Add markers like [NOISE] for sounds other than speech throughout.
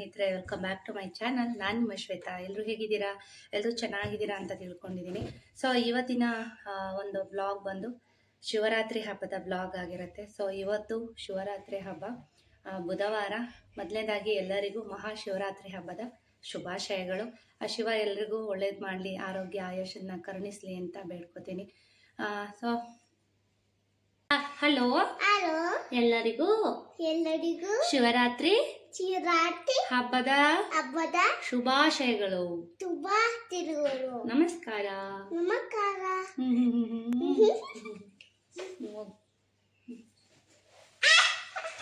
ಸ್ನೇಹಿತರೆ welcome back to my channel ನಾನು ನಿಮ್ಮ ಶ್ವೇತಾ. ಎಲ್ಲರೂ ಹೇಗಿದ್ದೀರಾ? ಎಲ್ಲರೂ ಚೆನ್ನಾಗಿದ್ದೀರಾ ಅಂತ ತಿಳ್ಕೊಂಡಿದ್ದೀನಿ. ಸೊ ಇವತ್ತಿನ ಒಂದು ಬ್ಲಾಗ್ ಬಂದು ಶಿವರಾತ್ರಿ ಹಬ್ಬದ ಬ್ಲಾಗ್ ಆಗಿರುತ್ತೆ. ಸೊ ಇವತ್ತು ಶಿವರಾತ್ರಿ ಹಬ್ಬ ಬುಧವಾರ. ಮೊದಲನೇದಾಗಿ ಎಲ್ಲರಿಗೂ ಮಹಾಶಿವರಾತ್ರಿ ಹಬ್ಬದ ಶುಭಾಶಯಗಳು. ಆ, ಶಿವ ಎಲ್ರಿಗೂ ಒಳ್ಳೇದು ಮಾಡಲಿ, ಆರೋಗ್ಯ ಆಯುಷನ್ನ ಕರುಣಿಸಲಿ ಅಂತ ಬೇಡ್ಕೋತೀನಿ. So hello? ಹಲೋ? ಎಲ್ಲರಿಗೂ ಎಲ್ಲರಿಗೂ ಶಿವರಾತ್ರಿ ಶಿವರಾತ್ರಿ ಹಬ್ಬದ ಹಬ್ಬದ ಶುಭಾಶಯಗಳು. ತುಂಬಾ ನಮಸ್ಕಾರ. ನಮಸ್ಕಾರ.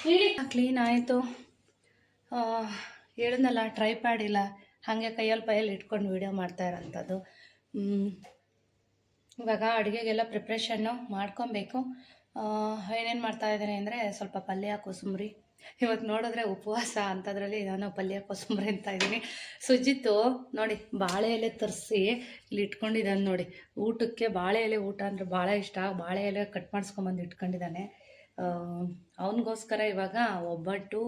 ಹೇಳಿ ಕ್ಲೀನ್ ಆಯಿತು? ಹೇಳಿದ್ನಲ್ಲ ಟ್ರೈ ಇಲ್ಲ. ಹಾಗೆ ಕೈಯಲ್ಲಿ ಪೈಯಲ್ಲಿ ಇಟ್ಕೊಂಡು ವೀಡಿಯೋ ಮಾಡ್ತಾ ಇರೋಂಥದ್ದು. ಹ್ಞೂ ಇವಾಗ ಅಡುಗೆಗೆಲ್ಲ ಪ್ರಿಪ್ರೇಷನ್ನು ಮಾಡ್ಕೊಬೇಕು. ಏನೇನು ಮಾಡ್ತಾ ಇದ್ದೀನಿ ಅಂದರೆ ಸ್ವಲ್ಪ ಪಲ್ಯ, ಕೋಸಂಬರಿ. ಇವತ್ತು ನೋಡಿದ್ರೆ ಉಪವಾಸ ಅಂಥದ್ರಲ್ಲಿ ನಾನು ಪಲ್ಯ, ಕೋಸಂಬರಿ ಅಂತ ಇದ್ದೀನಿ. ಸುಜಿತ್ತು, ನೋಡಿ ಬಾಳೆ ಎಲೆ ತರಿಸಿ ಇಲ್ಲಿ ಇಟ್ಕೊಂಡಿದ್ದಾನೆ ನೋಡಿ. ಊಟಕ್ಕೆ ಬಾಳೆ ಎಲೆ ಊಟ ಅಂದರೆ ಭಾಳ ಇಷ್ಟ. ಬಾಳೆ ಎಲೆ ಕಟ್ ಮಾಡಿಸ್ಕೊಂಬಂದು ಇಟ್ಕೊಂಡಿದ್ದಾನೆ. ಅವನಿಗೋಸ್ಕರ ಇವಾಗ ಒಬ್ಬಟ್ಟು,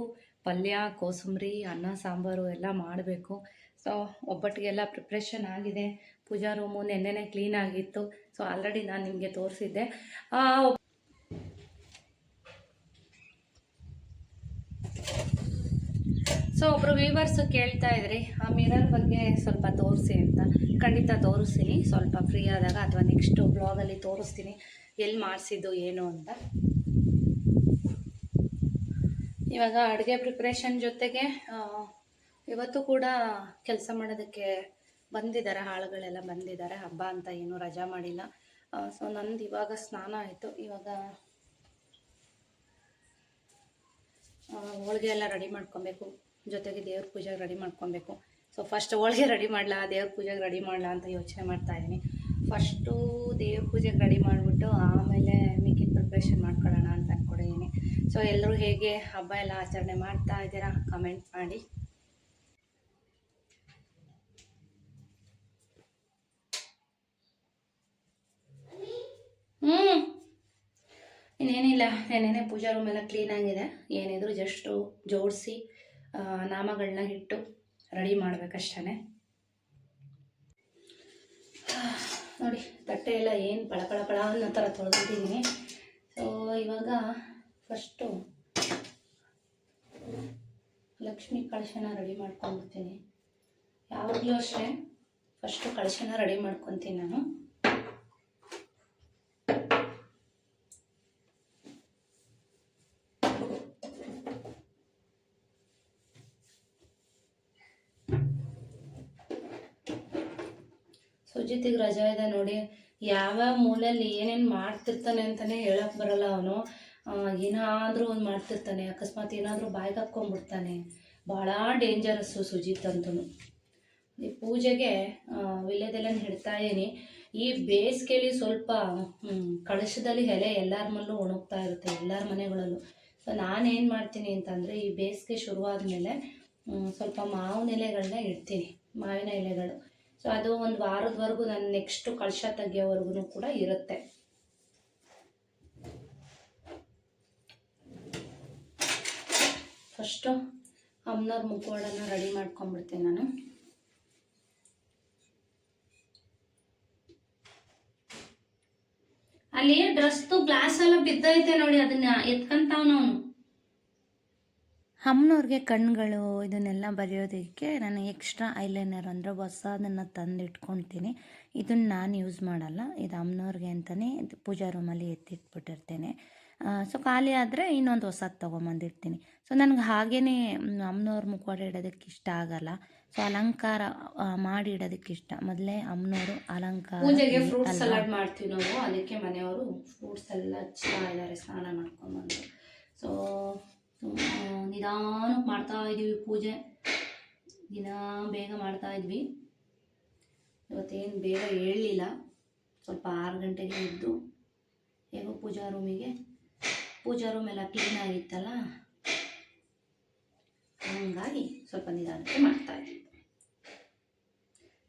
ಪಲ್ಯ, ಕೋಸಂಬರಿ, ಅನ್ನ, ಸಾಂಬಾರು ಎಲ್ಲ ಮಾಡಬೇಕು. ಸೊ ಒಬ್ಬಟ್ಟಿಗೆಲ್ಲ ಪ್ರಿಪ್ರೇಷನ್ ಆಗಿದೆ. ಪೂಜಾ ರೂಮು ನೆನ್ನೆನೇ ಕ್ಲೀನ್ ಆಗಿತ್ತು. ಸೊ ಆಲ್ರೆಡಿ ನಾನು ನಿಮಗೆ ತೋರಿಸಿದ್ದೆ. ಸೊ ಒಬ್ಬರು ವೀವರ್ಸ್ ಕೇಳ್ತಾ ಇದ್ರಿ, ಆ ಮಿರರ್ ಬಗ್ಗೆ ಸ್ವಲ್ಪ ತೋರಿಸಿ ಅಂತ. ಖಂಡಿತ ತೋರಿಸ್ತೀನಿ. ಸ್ವಲ್ಪ ಫ್ರೀ ಆದಾಗ ಅಥವಾ ನೆಕ್ಸ್ಟ್ ಬ್ಲಾಗಲ್ಲಿ ತೋರಿಸ್ತೀನಿ. ಎಲ್ಲಿ ಮಾಡಿಸಿದ್ದು, ಏನು ಅಂತ. ಇವಾಗ ಅಡುಗೆ ಪ್ರಿಪ್ರೇಷನ್ ಜೊತೆಗೆ ಇವತ್ತು ಕೂಡ ಕೆಲಸ ಮಾಡೋದಕ್ಕೆ ಬಂದಿದ್ದಾರೆ, ಹಾಳುಗಳೆಲ್ಲ ಬಂದಿದ್ದಾರೆ. ಹಬ್ಬ ಅಂತ ಏನು ರಜಾ ಮಾಡಿಲ್ಲ. ಸೊ ನಂದು ಇವಾಗ ಸ್ನಾನ ಆಯಿತು. ಇವಾಗ ಹೋಳ್ಗೆ ಎಲ್ಲ ರೆಡಿ ಮಾಡ್ಕೊಬೇಕು. ಜೊತೆಗೆ ದೇವ್ರ ಪೂಜೆಗೆ ರೆಡಿ ಮಾಡ್ಕೊಬೇಕು. ಸೊ ಫಸ್ಟ್ ಹೋಳಿಗೆ ರೆಡಿ ಮಾಡಲಾ, ದೇವ್ರ ಪೂಜೆಗೆ ರೆಡಿ ಮಾಡಲಾ ಅಂತ ಯೋಚನೆ ಮಾಡ್ತಾ ಇದ್ದೀನಿ ಫಸ್ಟು ದೇವ್ರ ಪೂಜೆಗೆ ರೆಡಿ ಮಾಡಿಬಿಟ್ಟು ಆಮೇಲೆ ಮಿಕ್ಕಿದ ಪ್ರಿಪ್ರೇಷನ್ ಮಾಡ್ಕೊಳ್ಳೋಣ ಅಂತ ಅಂದ್ಕೊಂಡಿದ್ದೀನಿ ಸೊ ಎಲ್ಲರೂ ಹೇಗೆ ಹಬ್ಬ ಎಲ್ಲ ಆಚರಣೆ ಮಾಡ್ತಾ ಇದ್ದೀರಾ? ಕಮೆಂಟ್ ಮಾಡಿ. ಹ್ಞೂ ಇನ್ನೇನಿಲ್ಲ ನೆನ್ನೆನೆ ಪೂಜಾ ರೂಮ್ ಎಲ್ಲ ಕ್ಲೀನ್ ಆಗಿದೆ. ಏನಿದ್ರು ಜಸ್ಟು ಜೋಡಿಸಿ ನಾಮಗಳನ್ನ ಇಟ್ಟು ರೆಡಿ ಮಾಡಬೇಕಷ್ಟೇ ನೋಡಿ, ತಟ್ಟೆ ಎಲ್ಲ ಏನು ಪಳ ಪಳ ಪಳ ಅನ್ನೋ ಥರ ತೊಳೆದಿದ್ದೀನಿ. ಸೊ ಇವಾಗ ಫಸ್ಟು ಲಕ್ಷ್ಮಿ ಕಳಶನ ರೆಡಿ ಮಾಡ್ಕೊಂಡ್ಬಿಡ್ತೀನಿ. ಯಾವಾಗಲೂ ಅಷ್ಟೇ ಫಸ್ಟು ಕಳಶನ ರೆಡಿ ಮಾಡ್ಕೊತೀನಿ ನಾನು. ಸುಜಿತಿಗೆ ರಜಾ ಇದೆ ನೋಡಿ. ಯಾವ ಮೂಲೆಯಲ್ಲಿ ಏನೇನು ಮಾಡ್ತಿರ್ತಾನೆ ಅಂತಲೇ ಹೇಳಕ್ ಬರಲ್ಲ ಅವನು. ಏನಾದರೂ ಒಂದು ಮಾಡ್ತಿರ್ತಾನೆ. ಅಕಸ್ಮಾತ್ ಏನಾದರೂ ಬಾಯ್ಗೆ ಹಾಕ್ಕೊಂಡ್ಬಿಡ್ತಾನೆ. ಭಾಳ ಡೇಂಜರಸ್ಸು ಸುಜಿತ್ ಅಂತೂ ಈ ಪೂಜೆಗೆ ವಿಲ್ಯದೆಲ್ಲ ಹಿಡ್ತಾ ಇದೀನಿ. ಈ ಬೇಸಿಗೆಲಿ ಸ್ವಲ್ಪ ಕಳಶದಲ್ಲಿ ಎಲೆ ಎಲ್ಲರ ಮನೂ ಒಣಗ್ತಾ ಇರುತ್ತೆ ಎಲ್ಲರ ಮನೆಗಳಲ್ಲೂ. ಸೊ ನಾನೇನು ಮಾಡ್ತೀನಿ ಅಂತಂದರೆ ಈ ಬೇಸಿಗೆ ಶುರುವಾದ್ಮೇಲೆ ಹ್ಮ್, ಸ್ವಲ್ಪ ಮಾವಿನ ಎಲೆಗಳನ್ನ ಇಡ್ತೀನಿ. ಮಾವಿನ ಎಲೆಗಳು. ಸೊ ಅದು ಒಂದು ವಾರದವರೆಗೂ ನಾನು ನೆಕ್ಸ್ಟು ಕಳಶ ತೆಗಿಯೋವರೆಗೂ ಕೂಡ ಇರುತ್ತೆ. ಫಸ್ಟು ಅಮ್ಮನವ್ರ ಮುಖವಾಡನ್ನ ರೆಡಿ ಮಾಡ್ಕೊಂಬಿಡ್ತೀನಿ ನಾನು. ಅಲ್ಲಿ ಡ್ರೆಸ್ದು ಗ್ಲಾಸ್ ಎಲ್ಲ ಬಿದ್ದೈತೆ ನೋಡಿ, ಅದನ್ನ ಎತ್ಕೊಂತಾವ್ ಅವನು. ಅಮ್ಮನವ್ರಿಗೆ ಕಣ್ಗಳು ಇದನ್ನೆಲ್ಲ ಬರೆಯೋದಕ್ಕೆ ನಾನು ಎಕ್ಸ್ಟ್ರಾ ಐಲೈನರ್ ಅಂದರೆ ಹೊಸದನ್ನು ತಂದು ಇಟ್ಕೊಳ್ತೀನಿ ಇದನ್ನು ನಾನು ಯೂಸ್ ಮಾಡಲ್ಲ. ಇದು ಅಮ್ಮನವ್ರಿಗೆ ಅಂತಲೇ ಇದು ಪೂಜಾ ರೂಮಲ್ಲಿ ಎತ್ತಿಟ್ಬಿಟ್ಟಿರ್ತೇನೆ. ಸೊ ಖಾಲಿ ಆದರೆ ಇನ್ನೊಂದು ಹೊಸದು ತೊಗೊಂಬಂದಿರ್ತೀನಿ. ಸೊ ನನಗೆ ಹಾಗೇ ಅಮ್ಮನವ್ರ ಮುಖವಾಡ ಇಡೋದಕ್ಕೆ ಇಷ್ಟ ಆಗಲ್ಲ. ಸೊ ಅಲಂಕಾರ ಮಾಡಿ ಇಡೋದಕ್ಕೆ ಇಷ್ಟ. ಮೊದಲೇ ಅಮ್ಮನವರು ಅಲಂಕಾರ ಪೂಜೆಗೆ ಫ್ರೂಟ್ ಸಲಾಡ್ ಮಾಡ್ತೀವಿ ನಾವು. ಅದಕ್ಕೆ ಮನೆಯವರು ಫ್ರೂಟ್ಸ್ ಎಲ್ಲ ಚೆನ್ನಾಗಿದ್ದಾರೆ ಸ್ನಾನ ಮಾಡ್ಕೊಂಬಂದು ಸೊ ನಿಧಾನಕ್ಕೆ ಮಾಡ್ತಾ ಇದ್ದೀವಿ ಪೂಜೆ. ದಿನ ಬೇಗ ಮಾಡ್ತಾ ಇದ್ವಿ. ಇವತ್ತೇನು ಬೇಗ ಹೇಳಲಿಲ್ಲ ಸ್ವಲ್ಪ ಆರು ಗಂಟೆಗೆ ಇದ್ದು ಹೇಗೋ ಪೂಜಾ ರೂಮಿಗೆ. ಪೂಜಾ ರೂಮ್ ಎಲ್ಲ ಕ್ಲೀನ್ ಆಗಿತ್ತಲ್ಲ? ಹಂಗಾಗಿ ಸ್ವಲ್ಪ ನಿಧಾನಕ್ಕೆ ಮಾಡ್ತಾ ಇದ್ವಿ.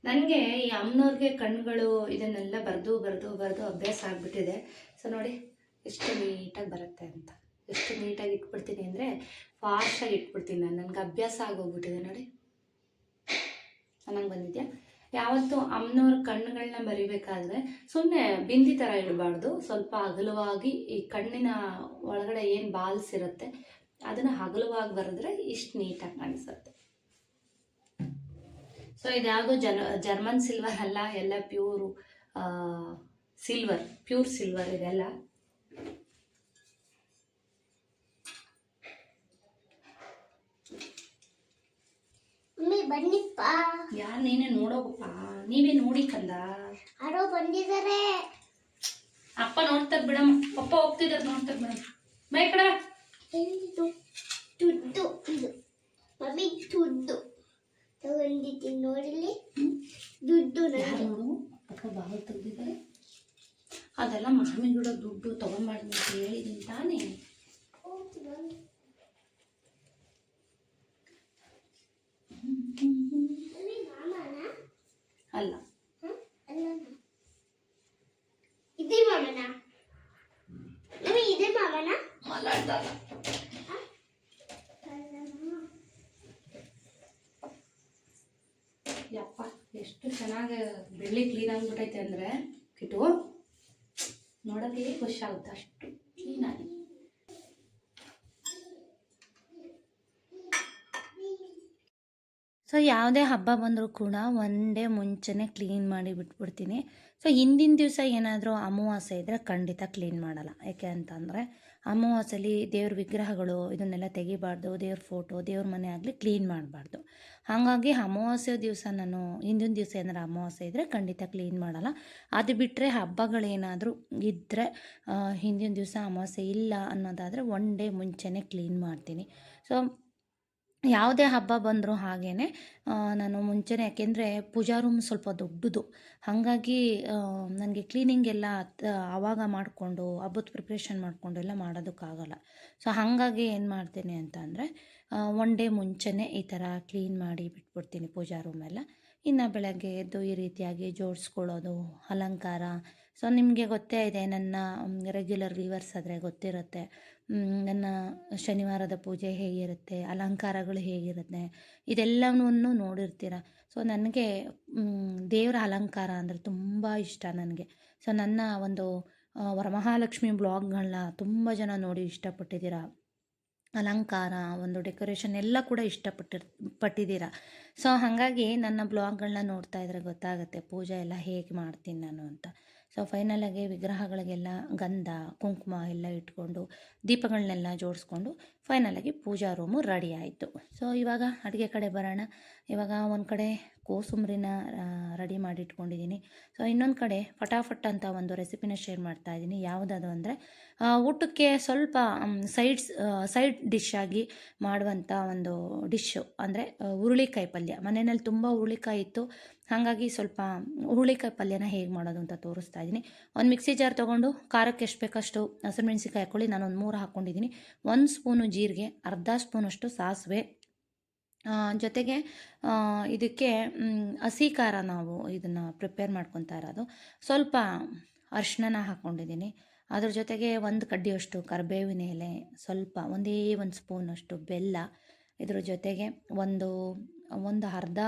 ನನಗೆ ಈ ಅಮ್ಮನವ್ರಿಗೆ ಕಣ್ಣುಗಳು ಇದನ್ನೆಲ್ಲ ಬರೆದು ಬರೆದು ಬರೆದು ಅಭ್ಯಾಸ ಆಗಿಬಿಟ್ಟಿದೆ. ಸೊ ನೋಡಿ, ಎಷ್ಟು ನೀಟಾಗಿ ಬರುತ್ತೆ ಅಂತ. ಎಷ್ಟು ನೀಟಾಗಿ ಇಟ್ಬಿಡ್ತೀನಿ ಅಂದರೆ ಫಾಸ್ಟಾಗಿ ಇಟ್ಬಿಡ್ತೀನಿ ನಾನು. ನನಗೆ ಅಭ್ಯಾಸ ಆಗೋಗ್ಬಿಟ್ಟಿದೆ ನೋಡಿ. ಚೆನ್ನಾಗಿ ಬಂದಿದೆಯಾ? ಯಾವತ್ತು ಅಮ್ಮನವ್ರ ಕಣ್ಣುಗಳನ್ನ ಬರಿಬೇಕಾದ್ರೆ ಸುಮ್ಮನೆ ಬಿಂದಿ ಥರ ಇಡಬಾರ್ದು. ಸ್ವಲ್ಪ ಅಗಲವಾಗಿ ಈ ಕಣ್ಣಿನ ಒಳಗಡೆ ಏನು ಬಾಲ್ಸ್ ಇರುತ್ತೆ ಅದನ್ನು ಅಗಲವಾಗಿ ಬರೆದ್ರೆ ಇಷ್ಟು ನೀಟಾಗಿ ಕಾಣಿಸುತ್ತೆ. ಸೊ ಇದ್ಯಾವುದು ಜನ ಜರ್ಮನ್ ಸಿಲ್ವರ್ ಅಲ್ಲ, ಎಲ್ಲ ಪ್ಯೂರು ಸಿಲ್ವರ್ ಪ್ಯೂರ್ ಸಿಲ್ವರ್ ಇದೆಲ್ಲ ಮಮ್ಮಿ ಬನ್ನಿಪ್ಪ. ಯಾರು ನೀನೇ ನೋಡೋಗಪ್ಪ. ನೀವೇ ನೋಡಿ ಕಂದ. ಯಾರೋ ಬಂದಿದ್ದಾರೆ ಅಪ್ಪ ನೋಡ್ತಾರೆ ಬಿಡಮ್ಮ. ಅಪ್ಪ ಹೋಗ್ತಿದ್ದಾರೆ ನೋಡ್ತಾರೆ ಬಿಡಮ್ಮ. ಮೈ ಕಡ ಇದು ತುದ್ದು ಇದು. ಮಮ್ಮಿ ತುದ್ದು. ತಗೊಂಡಿದ್ದೀನಿ ನೋಡಿಲಿ ದುಡ್ಡು ಯಾರು ನೋಡು? ಅಪ್ಪ ಬಾವು ತೆಗ್ದಿದ್ದಾರೆ. ಅದೆಲ್ಲ ಮಾಮಿ ಗಿಡ ದುಡ್ಡು ತಗೊಂಬಾರ್ದು ಅಂತ ಹೇಳಿದ್ದೀನಿ ತಾನೇ ಮಮ್ಮಿ ಮಾಮನ ಅಲ್ಲ. ಇದೇ ಮಾಮನ? ಇದೇ ಮಾಮನ? ಯಪ್ಪ ಎಷ್ಟು ಚೆನ್ನಾಗಿ ಬೆಳ್ಳಿ ಕ್ಲೀನ್ ಆಗ್ಬಿಟ್ಟೈತೆ ಅಂದರೆ ಕಿಟ್ಟು ನೋಡೋಕ್ಕೆ ಖುಷಿ ಆಗುತ್ತೆ ಅಷ್ಟು ಕ್ಲೀನಾಗಿ ಸೊ ಯಾವುದೇ ಹಬ್ಬ ಬಂದರೂ ಕೂಡ ಒನ್ ಡೇ ಮುಂಚೆನೇ ಕ್ಲೀನ್ ಮಾಡಿ ಬಿಟ್ಬಿಡ್ತೀನಿ. ಸೊ ಹಿಂದಿನ ದಿವಸ ಏನಾದರೂ ಅಮಾವಾಸ್ಯೆ ಇದ್ದರೆ ಖಂಡಿತ ಕ್ಲೀನ್ ಮಾಡಲ್ಲ. ಯಾಕೆ ಅಂತಂದರೆ ಅಮಾವಾಸ್ಯೆಲಿ ದೇವ್ರ ವಿಗ್ರಹಗಳು ಇದನ್ನೆಲ್ಲ ತೆಗಿಬಾರ್ದು, ದೇವ್ರ ಫೋಟೋ, ದೇವ್ರ ಮನೆ ಆಗಲಿ ಕ್ಲೀನ್ ಮಾಡಬಾರ್ದು. ಹಾಗಾಗಿ ಅಮಾವಾಸ್ಯ ದಿವಸ ನಾನು ಹಿಂದಿನ ದಿವಸ ಏನಾದರೂ ಅಮಾವಾಸ್ಯೆ ಇದ್ದರೆ ಖಂಡಿತ ಕ್ಲೀನ್ ಮಾಡಲ್ಲ. ಅದು ಬಿಟ್ಟರೆ ಹಬ್ಬಗಳೇನಾದರೂ ಇದ್ದರೆ ಹಿಂದಿನ ದಿವಸ ಅಮಾವಾಸ್ಯೆ ಇಲ್ಲ ಅನ್ನೋದಾದರೆ ಒನ್ ಡೇ ಮುಂಚೆನೇ ಕ್ಲೀನ್ ಮಾಡ್ತೀನಿ. ಸೊ ಯಾವುದೇ ಹಬ್ಬ ಬಂದರೂ ಹಾಗೇ ನಾನು ಮುಂಚೆನೇ ಯಾಕೆಂದರೆ ಪೂಜಾ ರೂಮ್ ಸ್ವಲ್ಪ ದೊಡ್ಡದು. ಹಾಗಾಗಿ ನನಗೆ ಕ್ಲೀನಿಂಗ್ ಎಲ್ಲ ಆವಾಗ ಮಾಡಿಕೊಂಡು, ಹಬ್ಬದ ಪ್ರಿಪ್ರೇಷನ್ ಮಾಡಿಕೊಂಡು ಎಲ್ಲ ಮಾಡೋದಕ್ಕಾಗಲ್ಲ. ಸೊ ಹಾಗಾಗಿ ಏನು ಮಾಡ್ತೀನಿ ಅಂತ ಅಂದರೆ ಒನ್ ಡೇ ಮುಂಚೆನೇ ಈ ಥರ ಕ್ಲೀನ್ ಮಾಡಿ ಬಿಟ್ಬಿಡ್ತೀನಿ ಪೂಜಾ ರೂಮೆಲ್ಲ ಇನ್ನು ಬೆಳಗ್ಗೆ ಎದ್ದು ಈ ರೀತಿಯಾಗಿ ಜೋಡಿಸ್ಕೊಳ್ಳೋದು, ಅಲಂಕಾರ. ಸೊ ನಿಮಗೆ ಗೊತ್ತೇ ಇದೆ, ನನ್ನ ರೆಗ್ಯುಲರ್ ವ್ಯೂವರ್ಸ್ ಆದರೆ ಗೊತ್ತಿರುತ್ತೆ. ನನ್ನ ಶನಿವಾರದ ಪೂಜೆ ಹೇಗಿರುತ್ತೆ, ಅಲಂಕಾರಗಳು ಹೇಗಿರುತ್ತೆ, ಇದೆಲ್ಲವನ್ನು ನೋಡಿರ್ತೀರ. ಸೊ ನನಗೆ ದೇವರ ಅಲಂಕಾರ ಅಂದರೆ ತುಂಬ ಇಷ್ಟ ನನಗೆ. ಸೊ ನನ್ನ ಒಂದು ವರಮಹಾಲಕ್ಷ್ಮಿ ಬ್ಲಾಗ್ಗಳನ್ನ ತುಂಬ ಜನ ನೋಡಿ ಇಷ್ಟಪಟ್ಟಿದ್ದೀರ. ಅಲಂಕಾರ, ಒಂದು ಡೆಕೋರೇಷನ್ ಎಲ್ಲ ಕೂಡ ಇಷ್ಟಪಟ್ಟಿರ್, ಪಟ್ಟಿದ್ದೀರ. ಸೊ ಹಾಗಾಗಿ ನನ್ನ ಬ್ಲಾಗ್ಗಳನ್ನ ನೋಡ್ತಾ ಇದ್ರೆ ಗೊತ್ತಾಗುತ್ತೆ ಪೂಜೆ ಎಲ್ಲ ಹೇಗೆ ಮಾಡ್ತೀನಿ ನಾನು ಅಂತ. ಸೊ ಫೈನಲಾಗಿ ವಿಗ್ರಹಗಳಿಗೆಲ್ಲ ಗಂಧ, ಕುಂಕುಮ ಎಲ್ಲ ಇಟ್ಕೊಂಡು ದೀಪಗಳನ್ನೆಲ್ಲ ಜೋಡಿಸ್ಕೊಂಡು ಫೈನಲಾಗಿ ಪೂಜಾ ರೂಮು ರೆಡಿ ಆಯಿತು. ಸೊ ಇವಾಗ ಅಡುಗೆ ಕಡೆ ಬರೋಣ. ಇವಾಗ ಒಂದು ಕಡೆ ಕೋಸಂಬರಿನ ರೆಡಿ ಮಾಡಿ ಇಟ್ಕೊಂಡಿದ್ದೀನಿ ಸೊ, ಇನ್ನೊಂದು ಕಡೆ ಫಟಾಫಟ್ ಅಂತ ಒಂದು ರೆಸಿಪಿನ ಶೇರ್ ಮಾಡ್ತಾ ಇದ್ದೀನಿ ಯಾವುದಾದ್ರು ಅಂದರೆ ಊಟಕ್ಕೆ ಸ್ವಲ್ಪ ಸೈಡ್ಸ್ ಸೈಡ್ ಡಿಶ್ ಆಗಿ ಮಾಡುವಂಥ ಒಂದು ಡಿಶ್ಶು ಅಂದರೆ ಹುರುಳಿಕಾಯಿ ಪಲ್ಯ. ಮನೆಯಲ್ಲಿ ತುಂಬ ಹುರುಳಿಕಾಯಿ ಇತ್ತು. ಹಾಗಾಗಿ ಸ್ವಲ್ಪ ಹುರುಳಿಕಾಯಿ ಪಲ್ಯನ ಹೇಗೆ ಮಾಡೋದು ಅಂತ ತೋರಿಸ್ತಾ ಇದ್ದೀನಿ ಒಂದು ಮಿಕ್ಸಿ ಜಾರ್ ತೊಗೊಂಡು ಖಾರಕ್ಕೆ ಎಷ್ಟು ಬೇಕಷ್ಟು ಹಸಿಮೆಣ್ಸಿಕಾಯಿ ಹಾಕ್ಕೊಳ್ಳಿ ನಾನು ಒಂದು ಮೂರು ಹಾಕ್ಕೊಂಡಿದ್ದೀನಿ ಒಂದು ಸ್ಪೂನು ಜೀರಿಗೆ, ಅರ್ಧ ಸ್ಪೂನಷ್ಟು ಸಾಸಿವೆ ಜೊತೆಗೆ ಇದಕ್ಕೆ ಹಸಿ ಖಾರ ನಾವು ಇದನ್ನು ಪ್ರಿಪೇರ್ ಮಾಡ್ಕೊತಾ ಇರೋದು. ಸ್ವಲ್ಪ ಅರ್ಶಿನ ಹಾಕ್ಕೊಂಡಿದ್ದೀನಿ ಅದ್ರ ಜೊತೆಗೆ ಒಂದು ಕಡ್ಡಿಯಷ್ಟು ಕರಿಬೇವಿನ ಎಲೆ, ಸ್ವಲ್ಪ ಒಂದೇ ಒಂದು ಸ್ಪೂನಷ್ಟು ಬೆಲ್ಲ, ಇದ್ರ ಜೊತೆಗೆ ಒಂದು ಒಂದು ಅರ್ಧ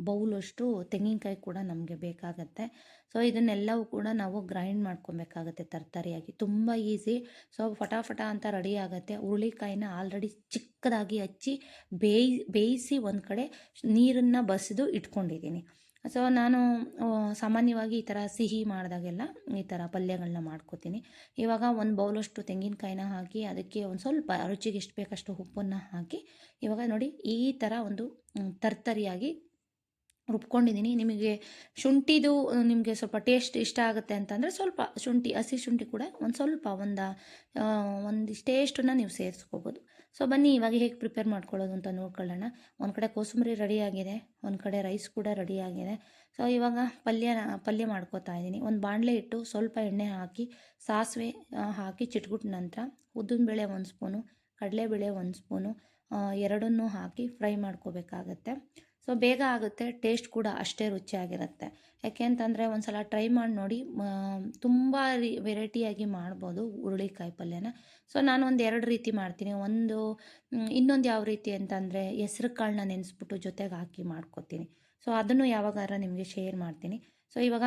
ಬೌಲಷ್ಟು ತೆಂಗಿನಕಾಯಿ ಕೂಡ ನಮಗೆ ಬೇಕಾಗತ್ತೆ. ಸೊ, ಇದನ್ನೆಲ್ಲವೂ ಕೂಡ ನಾವು ಗ್ರೈಂಡ್ ಮಾಡ್ಕೊಬೇಕಾಗತ್ತೆ ತರಕಾರಿಯಾಗಿ ತುಂಬ ಈಸಿ. ಸೊ, ಫಟಾಫಟ ಅಂತ ರೆಡಿ ಆಗುತ್ತೆ. ಹುರುಳಿಕಾಯಿನ ಆಲ್ರೆಡಿ ಚಿಕ್ಕದಾಗಿ ಹಚ್ಚಿ ಬೇಯಿ, ಬೇಯಿಸಿ ಒಂದು ಕಡೆ ನೀರನ್ನು ಬಸಿದು ಇಟ್ಕೊಂಡಿದ್ದೀನಿ. ಸೊ ನಾನು ಸಾಮಾನ್ಯವಾಗಿ ಈ ಥರ ಸಿಹಿ ಮಾಡಿದಾಗೆಲ್ಲ ಈ ಥರ ಪಲ್ಯಗಳನ್ನ ಮಾಡ್ಕೋತೀನಿ. ಇವಾಗ ಒಂದು ಬೌಲಷ್ಟು ತೆಂಗಿನಕಾಯಿನ ಹಾಕಿ ಅದಕ್ಕೆ ಒಂದು ಸ್ವಲ್ಪ ರುಚಿಗೆ ಎಷ್ಟು ಬೇಕಷ್ಟು ಉಪ್ಪನ್ನು ಹಾಕಿ ಇವಾಗ ನೋಡಿ ಈ ಥರ ಒಂದು ತರ್ತರಿಯಾಗಿ ರುಬ್ಕೊಂಡಿದ್ದೀನಿ ನಿಮಗೆ ಶುಂಠಿದು, ನಿಮಗೆ ಸ್ವಲ್ಪ ಟೇಸ್ಟ್ ಇಷ್ಟ ಆಗುತ್ತೆ ಅಂತಂದರೆ ಸ್ವಲ್ಪ ಶುಂಠಿ, ಹಸಿ ಶುಂಠಿ ಕೂಡ ಒಂದು ಸ್ವಲ್ಪ ಒಂದು ಒಂದಿಷ್ಟೇಷ್ಟನ್ನು ನೀವು ಸೇರಿಸ್ಕೋಬೋದು. ಸೊ ಬನ್ನಿ, ಇವಾಗ ಹೇಗೆ ಪ್ರಿಪೇರ್ ಮಾಡ್ಕೊಳ್ಳೋದು ಅಂತ ನೋಡ್ಕೊಳ್ಳೋಣ. ಒಂದು ಕಡೆ ಕೋಸಂಬರಿ ರೆಡಿಯಾಗಿದೆ ಒಂದು ಕಡೆ ರೈಸ್ ಕೂಡ ರೆಡಿಯಾಗಿದೆ ಸೊ ಇವಾಗ ಪಲ್ಯ ಪಲ್ಯ ಮಾಡ್ಕೋತಾ ಇದ್ದೀನಿ. ಒಂದು ಬಾಣಲೆ ಇಟ್ಟು ಸ್ವಲ್ಪ ಎಣ್ಣೆ ಹಾಕಿ, ಸಾಸಿವೆ ಹಾಕಿ ಚಿಟ್ಗುಟ್ ನಂತರ ಉದ್ದಿನಬೇಳೆ ಒಂದು ಸ್ಪೂನು ಕಡಲೆಬೇಳೆ ಒಂದು ಸ್ಪೂನು ಎರಡನ್ನೂ ಹಾಕಿ ಫ್ರೈ ಮಾಡ್ಕೋಬೇಕಾಗತ್ತೆ. ಸೊ ಬೇಗ ಆಗುತ್ತೆ ಟೇಸ್ಟ್ ಕೂಡ ಅಷ್ಟೇ ರುಚಿಯಾಗಿರುತ್ತೆ. ಯಾಕೆ ಅಂತಂದರೆ ಒಂದು ಸಲ ಟ್ರೈ ಮಾಡಿ ನೋಡಿ ತುಂಬ ರಿ ವೆರೈಟಿಯಾಗಿ ಮಾಡ್ಬೋದು ಹುರುಳಿಕಾಯಿ ಪಲ್ಯನ. ಸೊ ನಾನು ಒಂದು ಎರಡು ರೀತಿ ಮಾಡ್ತೀನಿ. ಒಂದು ಇನ್ನೊಂದು ಯಾವ ರೀತಿ ಅಂತಂದರೆ ಹೆಸ್ರು ಕಾಳನ್ನ ನೆನೆಸ್ಬಿಟ್ಟು ಜೊತೆಗೆ ಹಾಕಿ ಮಾಡ್ಕೊತೀನಿ. ಸೊ ಅದನ್ನು ಯಾವಾಗಾರ ನಿಮಗೆ ಶೇರ್ ಮಾಡ್ತೀನಿ. ಸೊ ಇವಾಗ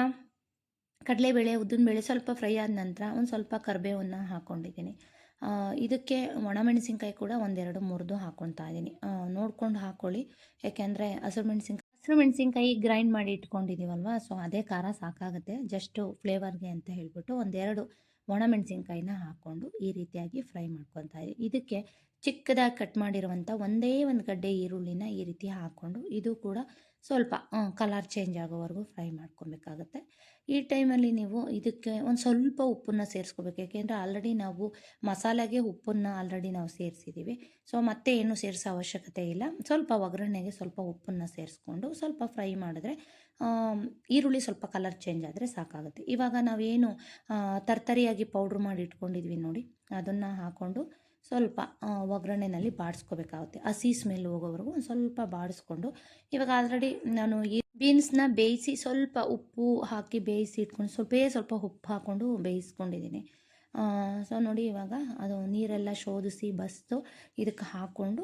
ಕಡಲೆಬೇಳೆ, ಉದ್ದಿನಬೇಳೆ ಸ್ವಲ್ಪ ಫ್ರೈ ಆದ ನಂತರ ಒಂದು ಸ್ವಲ್ಪ ಕರಿಬೇವನ್ನು ಹಾಕ್ಕೊಂಡಿದ್ದೀನಿ ಇದಕ್ಕೆ ಒಣಮೆಣಸಿನ್ಕಾಯಿ ಕೂಡ ಒಂದೆರಡು ಮುರಿದು ಹಾಕ್ಕೊತಾ ಇದ್ದೀನಿ ನೋಡ್ಕೊಂಡು ಹಾಕ್ಕೊಳ್ಳಿ ಯಾಕೆಂದರೆ ಹಸಿರು ಮೆಣಸಿನ್ಕಾಯಿ ಹಸಿರು ಮೆಣಸಿನ್ಕಾಯಿ ಗ್ರೈಂಡ್ ಮಾಡಿ ಇಟ್ಕೊಂಡಿದ್ದೀವಲ್ವ ಸೊ ಅದೇ ಖಾರ ಸಾಕಾಗುತ್ತೆ. ಜಸ್ಟು ಫ್ಲೇವರ್ಗೆ ಅಂತ ಹೇಳ್ಬಿಟ್ಟು ಒಂದೆರಡು ಒಣಮೆಣಸಿನ್ಕಾಯಿನ ಹಾಕ್ಕೊಂಡು ಈ ರೀತಿಯಾಗಿ ಫ್ರೈ ಮಾಡ್ಕೊತಾ ಇದೀನಿ. ಇದಕ್ಕೆ ಚಿಕ್ಕದಾಗಿ ಕಟ್ ಮಾಡಿರುವಂಥ ಒಂದೇ ಒಂದು ಗಡ್ಡೆ ಈರುಳ್ಳಿನ ಈ ರೀತಿ ಹಾಕ್ಕೊಂಡು ಇದು ಕೂಡ ಸ್ವಲ್ಪ ಕಲರ್ ಚೇಂಜ್ ಆಗೋವರೆಗೂ ಫ್ರೈ ಮಾಡ್ಕೊಬೇಕಾಗತ್ತೆ. ಈ ಟೈಮಲ್ಲಿ ನೀವು ಇದಕ್ಕೆ ಒಂದು ಸ್ವಲ್ಪ ಉಪ್ಪನ್ನು ಸೇರಿಸ್ಕೋಬೇಕು. ಯಾಕೆಂದರೆ ಆಲ್ರೆಡಿ ನಾವು ಮಸಾಲೆಗೆ ಉಪ್ಪನ್ನು ಆಲ್ರೆಡಿ ನಾವು ಸೇರಿಸಿದ್ದೀವಿ ಸೊ ಮತ್ತೆ ಏನು ಸೇರಿಸೋ ಅವಶ್ಯಕತೆ ಇಲ್ಲ. ಸ್ವಲ್ಪ ಒಗ್ಗರಣೆಗೆ ಸ್ವಲ್ಪ ಉಪ್ಪನ್ನು ಸೇರಿಸ್ಕೊಂಡು ಸ್ವಲ್ಪ ಫ್ರೈ ಮಾಡಿದ್ರೆ ಈರುಳ್ಳಿ ಸ್ವಲ್ಪ ಕಲರ್ ಚೇಂಜ್ ಆದರೆ ಸಾಕಾಗುತ್ತೆ. ಇವಾಗ ನಾವೇನು ತರ್ತರಿಯಾಗಿ ಪೌಡ್ರ್ ಮಾಡಿ ಇಟ್ಕೊಂಡಿದ್ವಿ ನೋಡಿ, ಅದನ್ನು ಹಾಕ್ಕೊಂಡು ಸ್ವಲ್ಪ ಒಗ್ಗರಣೆನಲ್ಲಿ ಬಾಡಿಸ್ಕೋಬೇಕಾಗುತ್ತೆ. ಹಸಿ ಸ್ಮೆಲ್ ಹೋಗೋವರೆಗೂ ಒಂದು ಸ್ವಲ್ಪ ಬಾಡಿಸ್ಕೊಂಡು, ಇವಾಗ ಆಲ್ರೆಡಿ ನಾನು ಈ ಬೀನ್ಸ್ನ ಬೇಯಿಸಿ ಸ್ವಲ್ಪ ಉಪ್ಪು ಹಾಕಿ ಬೇಯಿಸಿ ಇಟ್ಕೊಂಡು, ಸ್ವಲ್ಪೇ ಸ್ವಲ್ಪ ಉಪ್ಪು ಹಾಕ್ಕೊಂಡು ಬೇಯಿಸ್ಕೊಂಡಿದ್ದೀನಿ. ಸೊ ನೋಡಿ ಇವಾಗ ಅದು ನೀರೆಲ್ಲ ಶೋಧಿಸಿ, ಬಸ್ತು, ಇದಕ್ಕೆ ಹಾಕ್ಕೊಂಡು